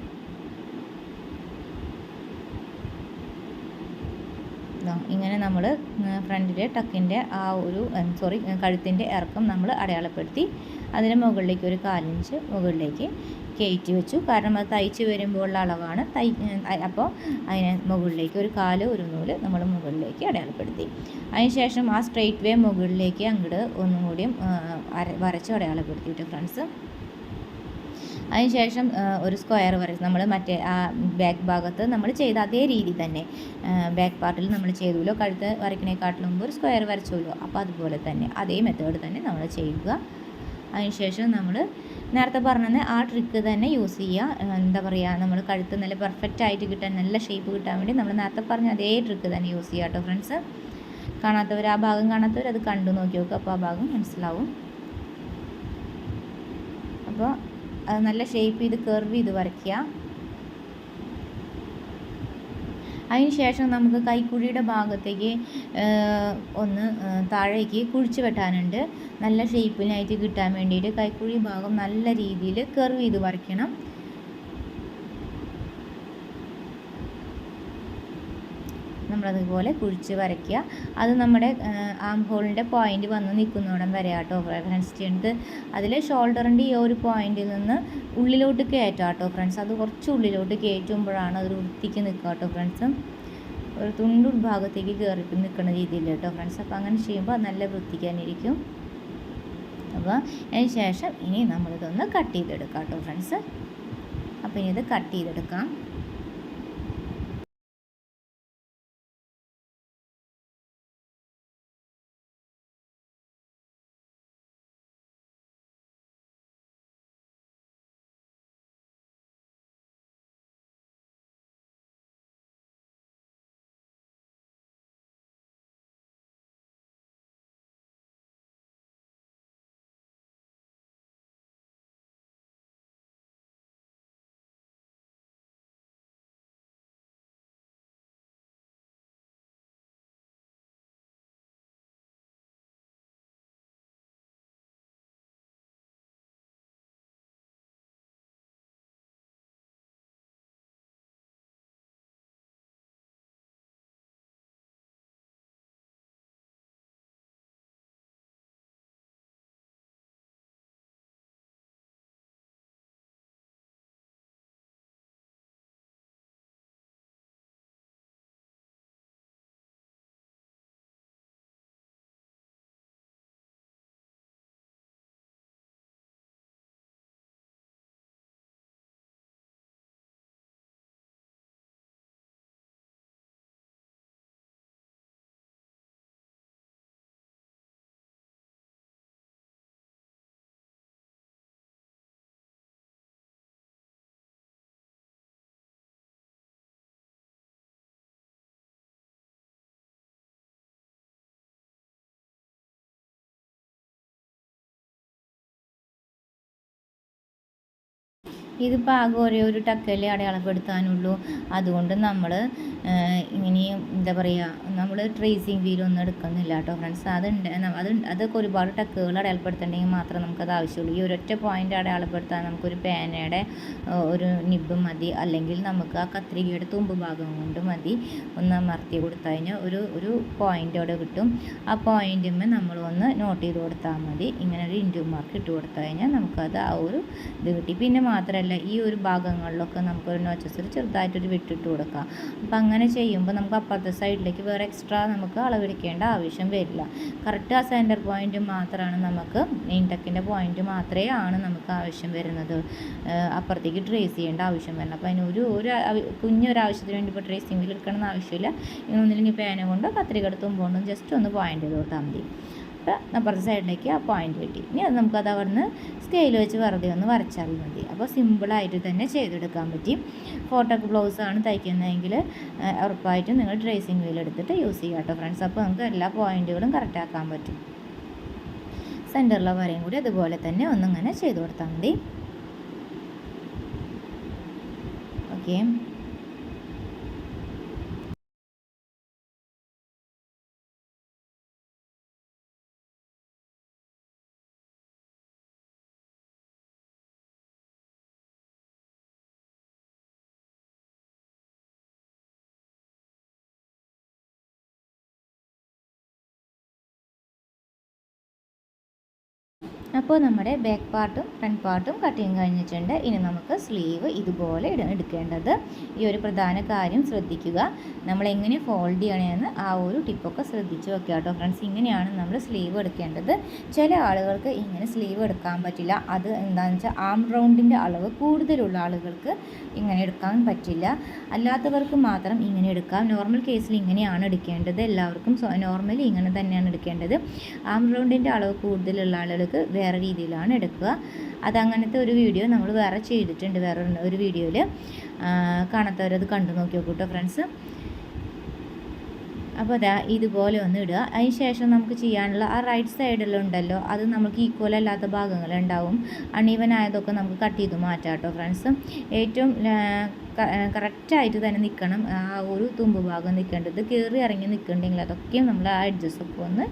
ഇങ്ങനെ നമ്മൾ ഫ്രണ്ടിലെ ടക്കിന്റെ ആ ഒരു സോറി കഴുത്തിന്റെ ഇറക്കം നമ്മൾ അടയാളപ്പെടുത്തി. അതിന് മുകളിലേക്ക് ഒരു കാലിഞ്ച് മുകളിലേക്ക് കയറ്റി വെച്ചു. കാരണം അത് തയ്ച്ച് വരുമ്പോഴുള്ള അളവാണ്. തൈ അപ്പോൾ അതിന് മുകളിലേക്ക് ഒരു കാൽ ഒരു നൂൽ നമ്മൾ മുകളിലേക്ക് അടയാളപ്പെടുത്തി. അതിനുശേഷം ആ സ്ട്രെയിറ്റ് വേ മുകളിലേക്ക് അങ്ങോട്ട് ഒന്നും കൂടിയും വരച്ച് അടയാളപ്പെടുത്തിയിട്ട് ഫ്രണ്ട്സ്. അതിനുശേഷം ഒരു സ്ക്വയർ വരച്ച് നമ്മൾ മറ്റേ ആ ബാക്ക് ഭാഗത്ത് നമ്മൾ ചെയ്ത അതേ രീതി തന്നെ. ബാക്ക് പാർട്ടിൽ നമ്മൾ ചെയ്തുല്ലോ. കഴുത്ത് വരയ്ക്കണേക്കാട്ടിലും മുമ്പ് ഒരു സ്ക്വയർ വരച്ചുല്ലോ. അപ്പോൾ അതുപോലെ തന്നെ അതേ മെത്തേഡ് തന്നെ നമ്മൾ ചെയ്യുക. അതിനുശേഷം നമ്മൾ നേരത്തെ പറഞ്ഞത് ആ ട്രിക്ക് തന്നെ യൂസ് ചെയ്യുക. എന്താ പറയുക നമ്മൾ കഴുത്ത് നല്ല പെർഫെക്റ്റ് ആയിട്ട് കിട്ടാൻ നല്ല ഷേപ്പ് കിട്ടാൻ വേണ്ടി നമ്മൾ നേരത്തെ പറഞ്ഞ അതേ ട്രിക്ക് തന്നെ യൂസ് ചെയ്യുക കേട്ടോ ഫ്രണ്ട്സ് കാണാത്തവർ ആ ഭാഗം കാണാത്തവർ അത് കണ്ടു നോക്കി നോക്കുക അപ്പോൾ ആ ഭാഗം മനസ്സിലാവും. അപ്പോൾ നല്ല ഷേപ്പ് ചെയ്ത് കർവ് ചെയ്ത് വരയ്ക്കുക. അതിന് ശേഷം നമുക്ക് കൈക്കുഴിയുടെ ഭാഗത്തേക്ക് ഒന്ന് താഴേക്ക് കുഴിച്ച് വെട്ടാനുണ്ട്. നല്ല ഷേപ്പിനായിട്ട് കിട്ടാൻ വേണ്ടിയിട്ട് കൈക്കുഴി ഭാഗം നല്ല രീതിയിൽ കർവ് ചെയ്ത് വരയ്ക്കണം. നമ്മളതുപോലെ കുഴിച്ച് വരയ്ക്കുക. അത് നമ്മുടെ ആം ഹോളിന്റെ പോയിന്റ് വന്ന് നിൽക്കുന്നിടം വരെ കേട്ടോ ഫ്രണ്ട്സ് ചെയ്യുന്നത് അതിൽ ഷോൾഡറിന്റെ ഈ ഒരു പോയിന്റിൽ നിന്ന് ഉള്ളിലോട്ട് കയറ്റാം കേട്ടോ ഫ്രണ്ട്സ് അത് കുറച്ച് ഉള്ളിലോട്ട് കയറ്റുമ്പോഴാണ് അത് വൃത്തിക്ക് നിൽക്കുക കേട്ടോ ഫ്രണ്ട്സ് ഒരു തുണ്ടു ഭാഗത്തേക്ക് കയറി നിൽക്കുന്ന രീതിയിൽ കേട്ടോ ഫ്രണ്ട്സ് അപ്പോൾ അങ്ങനെ ചെയ്യുമ്പോൾ നല്ല വൃത്തിക്കാനിരിക്കും അപ്പോൾ അതിന് ശേഷം ഇനി നമ്മളിതൊന്ന് കട്ട് ചെയ്തെടുക്കാം കേട്ടോ ഫ്രണ്ട്സ് അപ്പോൾ ഇനി ഇത് കട്ട് ചെയ്തെടുക്കാം. ഇതിപ്പോൾ ആകെ ഒരേ ഒരു ടക്കല്ലേ അടയാളപ്പെടുത്താനുള്ളൂ അതുകൊണ്ട് നമ്മൾ ഇങ്ങനെയും എന്താ പറയുക നമ്മൾ ട്രേസിങ് വീലൊന്നും എടുക്കുന്നില്ല കേട്ടോ ഫ്രണ്ട്സ് അതുണ്ട് അത് അതൊക്കെ ഒരുപാട് ടക്കുകൾ അടയാളപ്പെടുത്തണമെങ്കിൽ മാത്രം നമുക്കത് ആവശ്യമുള്ളൂ. ഈ ഒരൊറ്റ പോയിന്റ് അടയാളപ്പെടുത്താൻ നമുക്കൊരു പേനയുടെ ഒരു നിബ് മതി. അല്ലെങ്കിൽ നമുക്ക് ആ കത്രികയുടെ തുമ്പ് ഭാഗം കൊണ്ട് മതി. ഒന്ന് അമർത്തി കൊടുത്തു കഴിഞ്ഞാൽ ഒരു ഒരു പോയിന്റ് അവിടെ കിട്ടും. ആ പോയിന്റുമ്മേ നമ്മൾ ഒന്ന് നോട്ട് ചെയ്ത് കൊടുത്താൽ മതി. ഇങ്ങനെ ഒരു ഇന്റു മാർക്ക് ഇട്ട് കൊടുത്തു കഴിഞ്ഞാൽ നമുക്കത് ആ ഒരു ഇത് കിട്ടി. പിന്നെ മാത്രമല്ല ഈ ഒരു ഭാഗങ്ങളിലൊക്കെ നമുക്ക് ഒരു നോച്ചസിൽ ചെറുതായിട്ടൊരു വിട്ടിട്ട് കൊടുക്കാം. അപ്പോൾ അങ്ങനെ ചെയ്യുമ്പോൾ നമുക്ക് അപ്പുറത്തെ സൈഡിലേക്ക് വേറെ എക്സ്ട്രാ നമുക്ക് അളവെടുക്കേണ്ട ആവശ്യം വരില്ല. കറക്റ്റ് ആ സെന്റർ പോയിന്റ് മാത്രമാണ് നമുക്ക് ഇൻടെക്കിന്റെ പോയിന്റ് മാത്രമേ ആണ് നമുക്ക് ആവശ്യം വരുന്നത്. അപ്പുറത്തേക്ക് ട്രേസ് ചെയ്യേണ്ട ആവശ്യം വരണം അപ്പോൾ അതിന് ഒരു ഒരു കുഞ്ഞൊരാവശ്യത്തിന് വേണ്ടി ഇപ്പോൾ ട്രേസിങ്ങിൽ എടുക്കണമെന്ന് ആവശ്യമില്ല. ഒന്നില്ലെങ്കിൽ പേന കൊണ്ടോ കത്രിക പോകണം ജസ്റ്റ് ഒന്ന് പോയിന്റ് ചെയ്ത് കൊടുത്താൽ മതി. അപ്പുറത്തെ സൈഡിലേക്ക് ആ പോയിന്റ് കിട്ടി ഇനി അത് നമുക്കത് അവിടുന്ന് സ്കെയിൽ വെച്ച് വെറുതെ ഒന്ന് വരച്ചാൽ മതി. അപ്പോൾ സിമ്പിളായിട്ട് തന്നെ ചെയ്തെടുക്കാൻ പറ്റി. ഫോട്ടോക്ക് ബ്ലൗസാണ് തയ്ക്കുന്നതെങ്കിൽ ഉറപ്പായിട്ടും നിങ്ങൾ ട്രേസിങ് വീൽ എടുത്തിട്ട് യൂസ് ചെയ്യാം കേട്ടോ ഫ്രണ്ട്സ് അപ്പോൾ നമുക്ക് എല്ലാ പോയിന്റുകളും കറക്റ്റാക്കാൻ പറ്റും. സെന്ററിലെ വരയും കൂടി അതുപോലെ തന്നെ ഒന്നിങ്ങനെ ചെയ്ത് കൊടുത്താൽ മതി. ഓക്കെ അപ്പോൾ നമ്മുടെ ബാക്ക് പാർട്ടും ഫ്രണ്ട് പാർട്ടും കട്ടിങ് കഴിഞ്ഞിട്ടുണ്ട്. ഇനി നമുക്ക് സ്ലീവ് ഇതുപോലെ എടുക്കേണ്ടത്. ഈ ഒരു പ്രധാന കാര്യം ശ്രദ്ധിക്കുക. നമ്മൾ എങ്ങനെ ഫോൾഡ് ചെയ്യണമെന്ന് ആ ഒരു ടിപ്പൊക്കെ ശ്രദ്ധിച്ച് വെക്കുക കേട്ടോ ഫ്രണ്ട്സ് ഇങ്ങനെയാണ് നമ്മൾ സ്ലീവ് എടുക്കേണ്ടത്. ചില ആളുകൾക്ക് ഇങ്ങനെ സ്ലീവ് എടുക്കാൻ പറ്റില്ല. അത് എന്താണെന്ന് വെച്ചാൽ ആം റൗണ്ടിന്റെ അളവ് കൂടുതലുള്ള ആളുകൾക്ക് ഇങ്ങനെ എടുക്കാൻ പറ്റില്ല. അല്ലാത്തവർക്ക് മാത്രം ഇങ്ങനെ എടുക്കാം. നോർമൽ കേസിൽ ഇങ്ങനെയാണ് എടുക്കേണ്ടത്. എല്ലാവർക്കും നോർമലി ഇങ്ങനെ തന്നെയാണ് എടുക്കേണ്ടത്. ആം റൗണ്ടിന്റെ അളവ് കൂടുതലുള്ള ആളുകൾക്ക് വേറെ രീതിയിലാണ് എടുക്കുക. അതങ്ങനത്തെ ഒരു വീഡിയോ നമ്മൾ വേറെ ചെയ്തിട്ടുണ്ട് വേറെ ഒരു വീഡിയോയിൽ കാണാത്തവരത് കണ്ടു നോക്കി നോക്കൂട്ടോ ഫ്രണ്ട്സ്? അപ്പോൾ അതാ ഇതുപോലെ ഒന്ന് ഇടുക. അതിന് ശേഷം നമുക്ക് ചെയ്യാനുള്ള ആ റൈറ്റ് സൈഡിലുണ്ടല്ലോ അത് നമുക്ക് ഈക്വൽ അല്ലാത്ത ഭാഗങ്ങളുണ്ടാവും അണീവൻ ആയതൊക്കെ നമുക്ക് കട്ട് ചെയ്ത് മാറ്റാം കേട്ടോ ഫ്രണ്ട്സ്. ഏറ്റവും കറക്റ്റായിട്ട് തന്നെ നിൽക്കണം. ആ ഒരു തുമ്പ് ഭാഗം നിൽക്കേണ്ടത്. കയറി ഇറങ്ങി നിൽക്കണ്ടെങ്കിൽ അതൊക്കെയും നമ്മൾ ആ അഡ്ജസ്റ്റൊക്കെ ഒന്ന്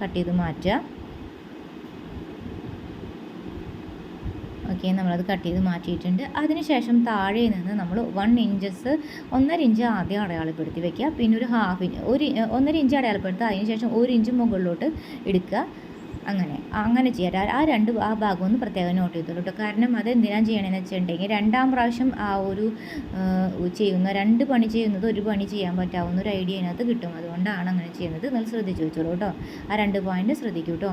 കട്ട് ചെയ്ത് മാറ്റുക. ഓക്കെ നമ്മളത് കട്ട് ചെയ്ത് മാറ്റിയിട്ടുണ്ട്. അതിനുശേഷം താഴെ നിന്ന് നമ്മൾ വൺ ഇഞ്ചസ് ഒന്നര ഇഞ്ച് ആദ്യം അടയാളപ്പെടുത്തി വെക്കുക. പിന്നെ ഒരു ഹാഫ് ഇഞ്ച് ഒരു ഒന്നര ഇഞ്ച് അടയാളപ്പെടുത്തുക. അതിനുശേഷം ഒരു ഇഞ്ച് മുകളിലോട്ട് എടുക്കുക. അങ്ങനെ അങ്ങനെ ചെയ്യാം. ആ രണ്ട് ആ ഭാഗം ഒന്ന് പ്രത്യേകം നോട്ട് ചെയ്തോളൂ കേട്ടോ കാരണം അത് എന്തിനാണ് ചെയ്യണമെന്ന് വെച്ചിട്ടുണ്ടെങ്കിൽ രണ്ടാം പ്രാവശ്യം ആ ഒരു ചെയ്യുന്ന രണ്ട് പണി ചെയ്യുന്നത് ഒരു പണി ചെയ്യാൻ പറ്റാവുന്ന ഒരു ഐഡിയ അതിനകത്ത് കിട്ടും. അതുകൊണ്ടാണ് അങ്ങനെ ചെയ്യുന്നത്. നിങ്ങൾ ശ്രദ്ധിച്ചു വെച്ചോളൂ കേട്ടോ ആ രണ്ട് പോയിന്റ് ശ്രദ്ധിക്കൂ കേട്ടോ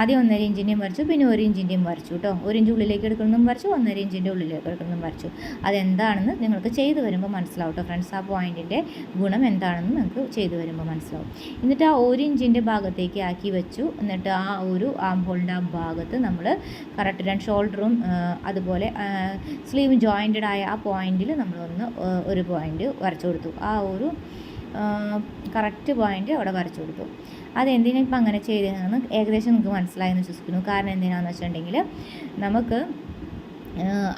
ആദ്യം ഒന്നര ഇഞ്ചിന്റെയും വരച്ചു പിന്നെ ഒരു ഇഞ്ചിന്റെയും വരച്ചു കേട്ടോ ഒരു ഇഞ്ച് ഉള്ളിലേക്ക് എടുക്കുന്നതും വരച്ചു ഒന്നര ഇഞ്ചിന്റെ ഉള്ളിലേക്ക് എടുക്കുന്നതും വരച്ചു. അതെന്താണെന്ന് നിങ്ങൾക്ക് ചെയ്തു വരുമ്പോൾ മനസ്സിലാവും കേട്ടോ ഫ്രണ്ട്സ് ആ പോയിന്റിന്റെ ഗുണം എന്താണെന്ന് നിങ്ങൾക്ക് ചെയ്തു വരുമ്പോൾ മനസ്സിലാവും. എന്നിട്ട് ആ ഒരു ഇഞ്ചിന്റെ ഭാഗത്തേക്ക് ആക്കി വെച്ചു. എന്നിട്ട് ആ ഒരു ആം ഹോളിന്റെ ആ ഭാഗത്ത് നമ്മൾ കറക്റ്റ് രണ്ട് ഷോൾഡറും അതുപോലെ സ്ലീവ് ജോയിന്റഡ് ആയ ആ പോയിന്റിൽ നമ്മളൊന്ന് ഒരു പോയിന്റ് വരച്ചു കൊടുത്തു. ആ ഒരു കറക്റ്റ് പോയിന്റ് അവിടെ വരച്ചു കൊടുത്തു. അതെന്തിനാണ് ഇപ്പം അങ്ങനെ ചെയ്തതെന്ന് ഏകദേശം നിങ്ങൾക്ക് മനസ്സിലായെന്ന് വിശ്വസിക്കുന്നു. കാരണം എന്തിനാണെന്ന് വെച്ചിട്ടുണ്ടെങ്കിൽ നമുക്ക്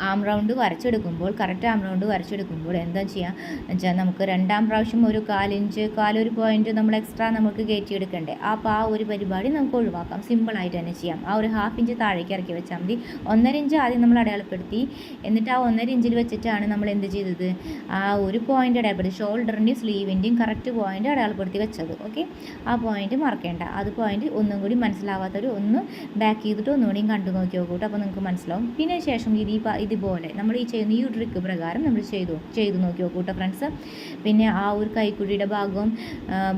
ആം റൗണ്ട് വരച്ചെടുക്കുമ്പോൾ കറക്റ്റ് ആം റൗണ്ട് വരച്ചെടുക്കുമ്പോൾ എന്താ ചെയ്യുക വെച്ചാൽ നമുക്ക് രണ്ടാം പ്രാവശ്യം ഒരു കാലിഞ്ച് കാലൊരു പോയിന്റ് നമ്മൾ എക്സ്ട്രാ നമുക്ക് കയറ്റി എടുക്കണ്ടേ അപ്പോൾ ആ ഒരു പരിപാടി നമുക്ക് ഒഴിവാക്കാം. സിമ്പിളായിട്ട് തന്നെ ചെയ്യാം. ആ ഒരു ഹാഫ് ഇഞ്ച് താഴേക്ക് ഇറക്കി വെച്ചാൽ മതി. ഒന്നര ഇഞ്ച് ആദ്യം നമ്മൾ അടയാളപ്പെടുത്തി. എന്നിട്ട് ആ ഒന്നര ഇഞ്ചിൽ വെച്ചിട്ടാണ് നമ്മൾ എന്ത് ചെയ്തത്? ആ ഒരു പോയിന്റ് അടയാളപ്പെടുത്തി. ഷോൾഡറിന്റെയും സ്ലീവിന്റെയും കറക്റ്റ് പോയിന്റ് അടയാളപ്പെടുത്തി വെച്ചത്. ഓക്കെ ആ പോയിന്റ് മറക്കേണ്ട അത് പോയിന്റ് ഒന്നും കൂടി മനസ്സിലാവാത്തൊരു ഒന്ന് ബാക്ക് ചെയ്തിട്ട് ഒന്നുകൂടി കണ്ടു നോക്കി നോക്കൂട്ടോ അപ്പോൾ നിങ്ങൾക്ക് മനസ്സിലാവും. പിന്നെ ശേഷം ഇത് ഈ ഇതുപോലെ നമ്മൾ ഈ ചെയ്യുന്ന ഈ ട്രിക്ക് പ്രകാരം നമ്മൾ ചെയ്തു. ചെയ്തു നോക്കി നോക്കൂ കേട്ടോ ഫ്രണ്ട്സ് പിന്നെ ആ ഒരു കൈക്കുഴിയുടെ ഭാഗവും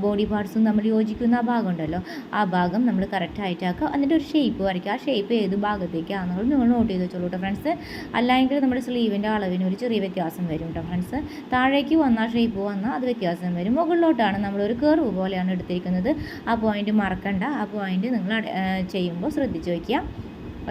ബോഡി പാർട്സും നമ്മൾ യോജിക്കുന്ന ആ ഭാഗം ഉണ്ടല്ലോ ആ ഭാഗം നമ്മൾ കറക്റ്റായിട്ടാക്കുക എന്നിട്ട് ഒരു ഷേപ്പ് വരയ്ക്കുക. ആ ഷേപ്പ് ഏത് ഭാഗത്തേക്കാണെന്നുള്ളത് നിങ്ങൾ നോട്ട് ചെയ്ത് വെച്ചോളൂ കേട്ടോ ഫ്രണ്ട്സ് അല്ലെങ്കിൽ നമ്മുടെ സ്ലീവിന്റെ അളവിന് ഒരു ചെറിയ വ്യത്യാസം വരും കേട്ടോ ഫ്രണ്ട്സ് താഴേക്ക് വന്നാൽ ഷേപ്പ് വന്നാൽ അത് വ്യത്യാസം വരും. മുകളിലോട്ടാണ് നമ്മളൊരു കേർവ് പോലെയാണ് എടുത്തിരിക്കുന്നത്. ആ പോയിന്റ് മറക്കണ്ട. ആ പോയിന്റ് നിങ്ങൾ ചെയ്യുമ്പോൾ ശ്രദ്ധിച്ച് വയ്ക്കുക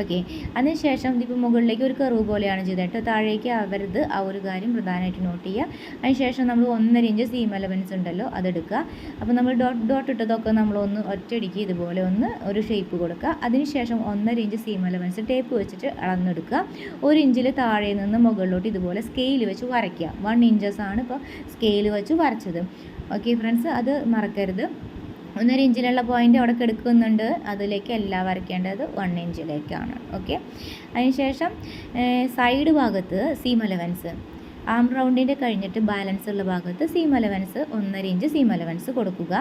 ഓക്കെ അതിനുശേഷം ഇതിപ്പോൾ മുകളിലേക്ക് ഒരു കറിവ് പോലെയാണ് ചെയ്തത്. കേട്ടോ താഴേക്ക് ആവരുത്. ആ ഒരു കാര്യം പ്രധാനമായിട്ട് നോട്ട് ചെയ്യുക. അതിനുശേഷം നമ്മൾ ഒന്നര ഇഞ്ച് സീം എലവൻസ് ഉണ്ടല്ലോ അതെടുക്കുക. അപ്പോൾ നമ്മൾ ഡോട്ട് ഡോട്ട് ഇട്ടതൊക്കെ നമ്മളൊന്ന് ഒറ്റയടിക്ക് ഇതുപോലെ ഒന്ന് ഒരു ഷേപ്പ് കൊടുക്കുക. അതിനുശേഷം ഒന്നര ഇഞ്ച് സീം എലവൻസ് ടേപ്പ് വെച്ചിട്ട് അളന്നെടുക്കുക. ഒരു ഇഞ്ചിൽ താഴെ നിന്ന് മുകളിലോട്ട് ഇതുപോലെ സ്കെയിൽ വെച്ച് വരയ്ക്കുക. വൺ ഇഞ്ചസ് ആണ് ഇപ്പോൾ സ്കെയിൽ വെച്ച് വരച്ചത്. ഓക്കെ ഫ്രണ്ട്സ് അത് മറക്കരുത്. ഒന്നര ഇഞ്ചിലുള്ള പോയിന്റ് അവിടെ കിടക്കുന്നുണ്ട്. അതിലേക്ക് എല്ലാം വരയ്ക്കേണ്ടത് വൺ ഇഞ്ചിലേക്കാണ്. ഓക്കെ അതിനുശേഷം സൈഡ് ഭാഗത്ത് സീം അലവൻസ് ആം റൗണ്ടിന്റെ കഴിഞ്ഞിട്ട് ബാലൻസ് ഉള്ള ഭാഗത്ത് സീം അലവൻസ് ഒന്നര ഇഞ്ച് സീം അലവൻസ് കൊടുക്കുക.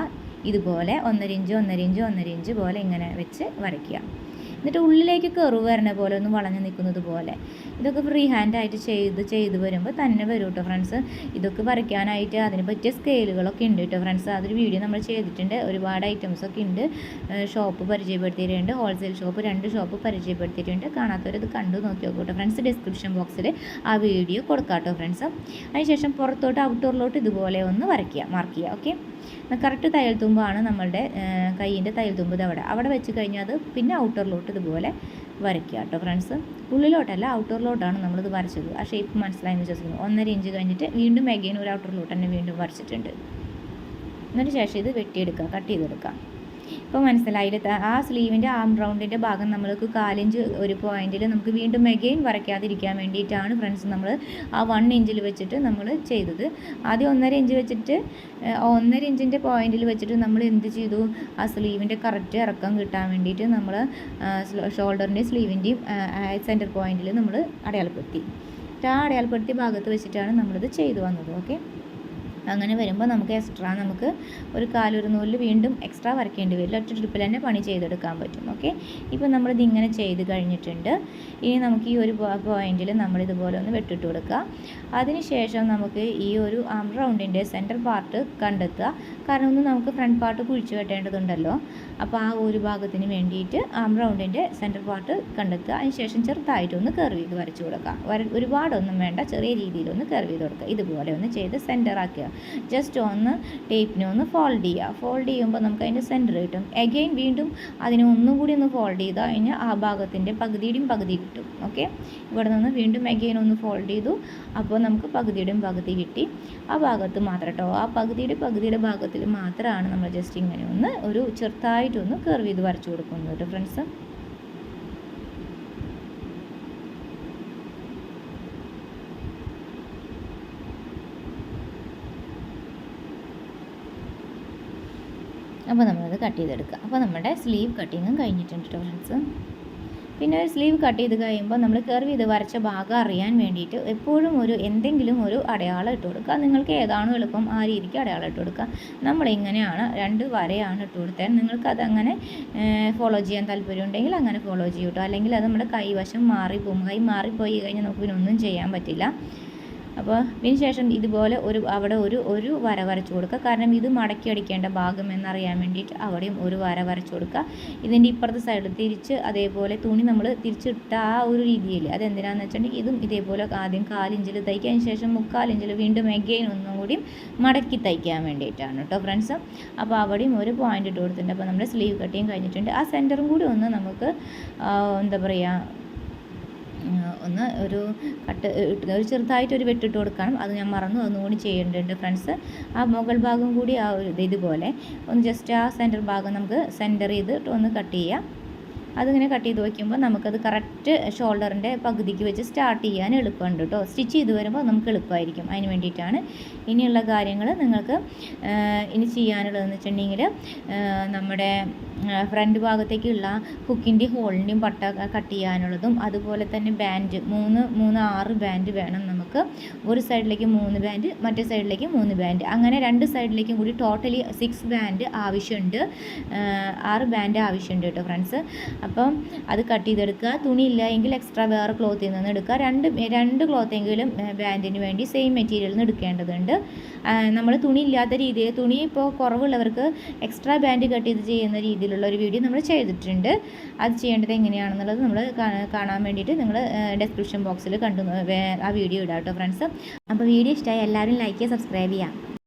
ഇതുപോലെ ഒന്നര ഇഞ്ച് ഒന്നര ഇഞ്ച് ഒന്നര ഇഞ്ച് പോലെ ഇങ്ങനെ വെച്ച് വരയ്ക്കുക. എന്നിട്ട് ഉള്ളിലേക്ക് കയറുക വരണ പോലെ ഒന്ന് വളഞ്ഞു നിൽക്കുന്നത് പോലെ. ഇതൊക്കെ ഫ്രീ ഹാൻഡ് ആയിട്ട് ചെയ്ത് ചെയ്ത് വരുമ്പോൾ തന്നെ വരും കേട്ടോ ഫ്രണ്ട്സ് ഇതൊക്കെ വരയ്ക്കാനായിട്ട് അതിന് പറ്റിയ സ്കെയിലുകളൊക്കെ ഉണ്ട് കേട്ടോ ഫ്രണ്ട്സ് അതൊരു വീഡിയോ നമ്മൾ ചെയ്തിട്ടുണ്ട്. ഒരുപാട് ഐറ്റംസ് ഒക്കെ ഉണ്ട്. ഷോപ്പ് പരിചയപ്പെടുത്തിയിട്ടുണ്ട്. ഹോൾസെയിൽ ഷോപ്പ് രണ്ട് ഷോപ്പ് പരിചയപ്പെടുത്തിയിട്ടുണ്ട്. കാണാത്തവരത് കണ്ടു നോക്കി നോക്കൂട്ടോ ഫ്രണ്ട്സ് ഡിസ്ക്രിപ്ഷൻ ബോക്സിൽ ആ വീഡിയോ കൊടുക്കാം കേട്ടോ ഫ്രണ്ട്സ് അതിനുശേഷം പുറത്തോട്ട് ഔട്ട്ഡോറിലോട്ട് ഇതുപോലെ ഒന്ന് വരയ്ക്കുക മാർക്ക് ചെയ്യുക ഓക്കെ കറക്റ്റ് തയ്യൽ തുമ്പാണ് നമ്മളുടെ കയ്യിന്റെ തയ്യൽ തുമ്പ് അവിടെ. അവിടെ വെച്ച് കഴിഞ്ഞാൽ അത് പിന്നെ ഔട്ടറിലോട്ട് ഇതുപോലെ വരയ്ക്കുക കേട്ടോ ഫ്രണ്ട്സ് ഉള്ളിലോട്ടല്ല ഔട്ടറിലോട്ടാണ് നമ്മളിത് വരച്ചത്. ആ ഷേപ്പ് മനസ്സിലായെന്ന് വിശ്വസിക്കുന്നു. ഒന്നര ഇഞ്ച് കഴിഞ്ഞിട്ട് വീണ്ടും എഗെയിൻ ഒരു ഔട്ടറിലോട്ട് തന്നെ വീണ്ടും വരച്ചിട്ടുണ്ട്. എന്നിട്ട് ശേഷം ഇത് വെട്ടിയെടുക്കുക കട്ട് ചെയ്തെടുക്കുക. ഇപ്പോൾ മനസ്സിലായില്ല? ആ സ്ലീവിന്റെ ആം റൗണ്ടിന്റെ ഭാഗം നമ്മൾക്ക് കാലിഞ്ച് ഒരു പോയിന്റിൽ നമുക്ക് വീണ്ടും മെഗെയിൻ വരയ്ക്കാതിരിക്കാൻ വേണ്ടിയിട്ടാണ് ഫ്രണ്ട്സ് നമ്മൾ ആ വൺ ഇഞ്ചിൽ വെച്ചിട്ട് നമ്മൾ ചെയ്തത്. ആദ്യം ഒന്നര ഇഞ്ച് വെച്ചിട്ട് ഒന്നര ഇഞ്ചിന്റെ പോയിന്റിൽ വെച്ചിട്ട് നമ്മൾ എന്ത് ചെയ്തു? ആ സ്ലീവിന്റെ കറക്റ്റ് ഇറക്കം കിട്ടാൻ വേണ്ടിയിട്ട് നമ്മൾ ഷോൾഡറിന്റെയും സ്ലീവിന്റെയും സെന്റർ പോയിന്റിൽ നമ്മൾ അടയാളപ്പെടുത്തി. ആ അടയാളപ്പെടുത്തിയ ഭാഗത്ത് വെച്ചിട്ടാണ് നമ്മളിത് ചെയ്തു വന്നത്. ഓക്കെ? അങ്ങനെ വരുമ്പോൾ നമുക്ക് എക്സ്ട്രാ നമുക്ക് ഒരു കാലൊരു നൂലിൽ വീണ്ടും എക്സ്ട്രാ വരയ്ക്കേണ്ടി വരില്ല. ഒറ്റ ട്രിപ്പിൽ തന്നെ പണി ചെയ്തെടുക്കാൻ പറ്റും. ഓക്കെ ഇപ്പോൾ നമ്മളിത് ഇങ്ങനെ ചെയ്ത് കഴിഞ്ഞിട്ടുണ്ട്. ഇനി നമുക്ക് ഈ ഒരു പോയിന്റിൽ നമ്മളിതുപോലെ ഒന്ന് വെട്ടിട്ട് കൊടുക്കുക. അതിനുശേഷം നമുക്ക് ഈ ഒരു ആം റൗണ്ടിന്റെ സെന്റർ പാർട്ട് കണ്ടെത്തുക. കാരണം ഒന്ന് നമുക്ക് ഫ്രണ്ട് പാർട്ട് കുഴിച്ചു വെട്ടേണ്ടതുണ്ടല്ലോ. അപ്പോൾ ആ ഒരു ഭാഗത്തിന് വേണ്ടിയിട്ട് ആം റൗണ്ടിന്റെ സെന്റർ പാർട്ട് കണ്ടെത്തുക. അതിനുശേഷം ചെറുതായിട്ടൊന്ന് കർവ് ചെയ്ത് വരച്ച് കൊടുക്കുക. ഒരുപാടൊന്നും വേണ്ട. ചെറിയ രീതിയിലൊന്ന് കർവ് ചെയ്ത് കൊടുക്കുക. ഇതുപോലെ ഒന്ന് ചെയ്ത് സെന്റർ ആക്കുക. ജസ്റ്റ് ഒന്ന് ടേപ്പിനെ ഒന്ന് ഫോൾഡ് ചെയ്യുക ഫോൾഡ് ചെയ്യുമ്പോൾ നമുക്ക് അതിന്റെ സെന്റർ കിട്ടും. എഗെയിൻ വീണ്ടും അതിനെ ഒന്നും കൂടി ഒന്ന് ഫോൾഡ് ചെയ്ത് അതിന് ആ ഭാഗത്തിന്റെ പകുതിയുടെയും പകുതി കിട്ടും. ഓക്കെ ഇവിടെ നിന്ന് വീണ്ടും എഗെയിൻ ഒന്ന് ഫോൾഡ് ചെയ്തു. അപ്പോൾ നമുക്ക് പകുതിയുടെയും പകുതി കിട്ടി. ആ ഭാഗത്ത് മാത്രം കേട്ടോ ആ പകുതിയുടെ പകുതിയുടെ ഭാഗത്തിൽ മാത്രമാണ് നമ്മൾ ജസ്റ്റ് ഇങ്ങനെ ഒന്ന് ഒരു ചെറുതായിട്ടൊന്ന് കർവ് ചെയ്ത് വരച്ചു കൊടുക്കുന്നത് കേട്ടോ ഫ്രണ്ട്സ് അപ്പോൾ നമ്മളത് കട്ട് ചെയ്തെടുക്കുക. അപ്പോൾ നമ്മുടെ സ്ലീവ് കട്ടിങ്ങും കഴിഞ്ഞിട്ടുണ്ട് കേട്ടോ ഫ്രണ്ട്സ് പിന്നെ ഒരു സ്ലീവ് കട്ട് ചെയ്ത് കഴിയുമ്പോൾ നമ്മൾ കർവ് ചെയ്ത് വരച്ച ഭാഗം അറിയാൻ വേണ്ടിയിട്ട് എപ്പോഴും ഒരു എന്തെങ്കിലും ഒരു അടയാളം ഇട്ട് കൊടുക്കുക. നിങ്ങൾക്ക് ഏതാണോ എളുപ്പം ആ രീതിക്ക് അടയാളം ഇട്ട് കൊടുക്കുക. നമ്മളിങ്ങനെയാണ് രണ്ട് വരയാണ് ഇട്ട് കൊടുത്തത്. നിങ്ങൾക്ക് അതങ്ങനെ ഫോളോ ചെയ്യാൻ താല്പര്യം ഉണ്ടെങ്കിൽ അങ്ങനെ ഫോളോ ചെയ്യൂട്ടോ അല്ലെങ്കിൽ അത് നമ്മുടെ കൈവശം മാറിപ്പോകും. കൈ മാറിപ്പോയി കഴിഞ്ഞാൽ നമുക്ക് പിന്നെ ഒന്നും ചെയ്യാൻ പറ്റില്ല. അപ്പോൾ ഇതിന് ശേഷം ഇതുപോലെ ഒരു അവിടെ ഒരു ഒരു വര വരച്ചു കൊടുക്കുക. കാരണം ഇത് മടക്കി അടിക്കേണ്ട ഭാഗം എന്നറിയാൻ വേണ്ടിയിട്ട് അവിടെയും ഒരു വര വരച്ചു കൊടുക്കുക. ഇതിന്റെ ഇപ്പുറത്തെ സൈഡിൽ തിരിച്ച് അതേപോലെ തുണി നമ്മൾ തിരിച്ചിട്ട ആ ഒരു രീതിയിൽ അതെന്തിനാണെന്ന് വെച്ചിട്ടുണ്ടെങ്കിൽ ഇതും ഇതേപോലെ ആദ്യം കാലിഞ്ചിൽ തയ്ക്കാൻ ശേഷം മുക്കാലിഞ്ചിൽ വീണ്ടും എഗെയിൻ ഒന്നും കൂടി മടക്കി തയ്ക്കാൻ വേണ്ടിയിട്ടാണ് കേട്ടോ ഫ്രണ്ട്സ് അപ്പോൾ അവിടെയും ഒരു പോയിന്റ് ഇട്ട് കൊടുത്തിട്ടുണ്ട്. അപ്പോൾ നമ്മുടെ സ്ലീവ് കട്ടിങ് കഴിഞ്ഞിട്ടുണ്ട്. ആ സെന്ററും കൂടി ഒന്ന് നമുക്ക് എന്താ പറയുക ഒന്ന് ഒരു കട്ട് ഒരു ചെറുതായിട്ട് ഒരു വെട്ടിട്ട് കൊടുക്കണം. അത് ഞാൻ മറന്നു. ഒന്നുകൂടി ചെയ്യേണ്ടതുണ്ട് ഫ്രണ്ട്സ് ആ മുകൾ ഭാഗം കൂടി ആ ഒരു ഇതുപോലെ. ഒന്ന് ജസ്റ്റ് ആ സെന്റർ ഭാഗം നമുക്ക് സെന്റർ ചെയ്തിട്ട് ഒന്ന് കട്ട് ചെയ്യാം. അതിങ്ങനെ കട്ട് ചെയ്ത് വയ്ക്കുമ്പോൾ നമുക്കത് കറക്റ്റ് ഷോൾഡറിന്റെ പകുതിക്ക് വെച്ച് സ്റ്റാർട്ട് ചെയ്യാൻ എളുപ്പമുണ്ട് കേട്ടോ സ്റ്റിച്ച് ചെയ്ത് വരുമ്പോൾ നമുക്ക് എളുപ്പമായിരിക്കും. അതിന് വേണ്ടിയിട്ടാണ് ഇനിയുള്ള കാര്യങ്ങൾ നിങ്ങൾക്ക് ഇനി ചെയ്യാനുള്ളതെന്ന് വെച്ചിട്ടുണ്ടെങ്കിൽ നമ്മുടെ ഫ്രണ്ട് ഭാഗത്തേക്കുള്ള ഹുക്കിന്റെ ഹോളിന്റെയും പട്ട കട്ട് ചെയ്യാനുള്ളതും അതുപോലെ തന്നെ ബാൻഡ് മൂന്ന് മൂന്ന് ആറ് ബാൻഡ് വേണം നമുക്ക്. ഒരു സൈഡിലേക്ക് മൂന്ന് ബാൻഡ് മറ്റേ സൈഡിലേക്ക് മൂന്ന് ബാൻഡ് അങ്ങനെ രണ്ട് സൈഡിലേക്കും കൂടി ടോട്ടലി സിക്സ് ബാൻഡ് ആവശ്യമുണ്ട്. ആറ് ബാൻഡ് ആവശ്യമുണ്ട് കേട്ടോ ഫ്രണ്ട്സ് അപ്പം അത് കട്ട് ചെയ്തെടുക്കുക. തുണി ഇല്ല എങ്കിൽ എക്സ്ട്രാ വേറെ ക്ലോത്തിൽ നിന്ന് എടുക്കുക. രണ്ട് രണ്ട് ക്ലോത്തെങ്കിലും ബാൻഡിന് വേണ്ടി സെയിം മെറ്റീരിയലിൽ നിന്ന് എടുക്കേണ്ടതുണ്ട്. നമ്മൾ തുണി ഇല്ലാത്ത രീതിയിൽ തുണി ഇപ്പോൾ കുറവുള്ളവർക്ക് എക്സ്ട്രാ ബാൻഡ് കട്ട് ചെയ്ത് ചെയ്യുന്ന രീതിയിലുള്ള ഒരു വീഡിയോ നമ്മൾ ചെയ്തിട്ടുണ്ട്. അത് ചെയ്യേണ്ടത് എങ്ങനെയാണെന്നുള്ളത് നമ്മൾ കാണാൻ വേണ്ടിയിട്ട് നിങ്ങൾ ഡിസ്ക്രിപ്ഷൻ ബോക്സിൽ കണ്ടു ആ വീഡിയോ ഇടാം കേട്ടോ ഫ്രണ്ട്സ് അപ്പോൾ വീഡിയോ ഇഷ്ടമായി എല്ലാവരും ലൈക്ക് ചെയ്യുക സബ്സ്ക്രൈബ് ചെയ്യാം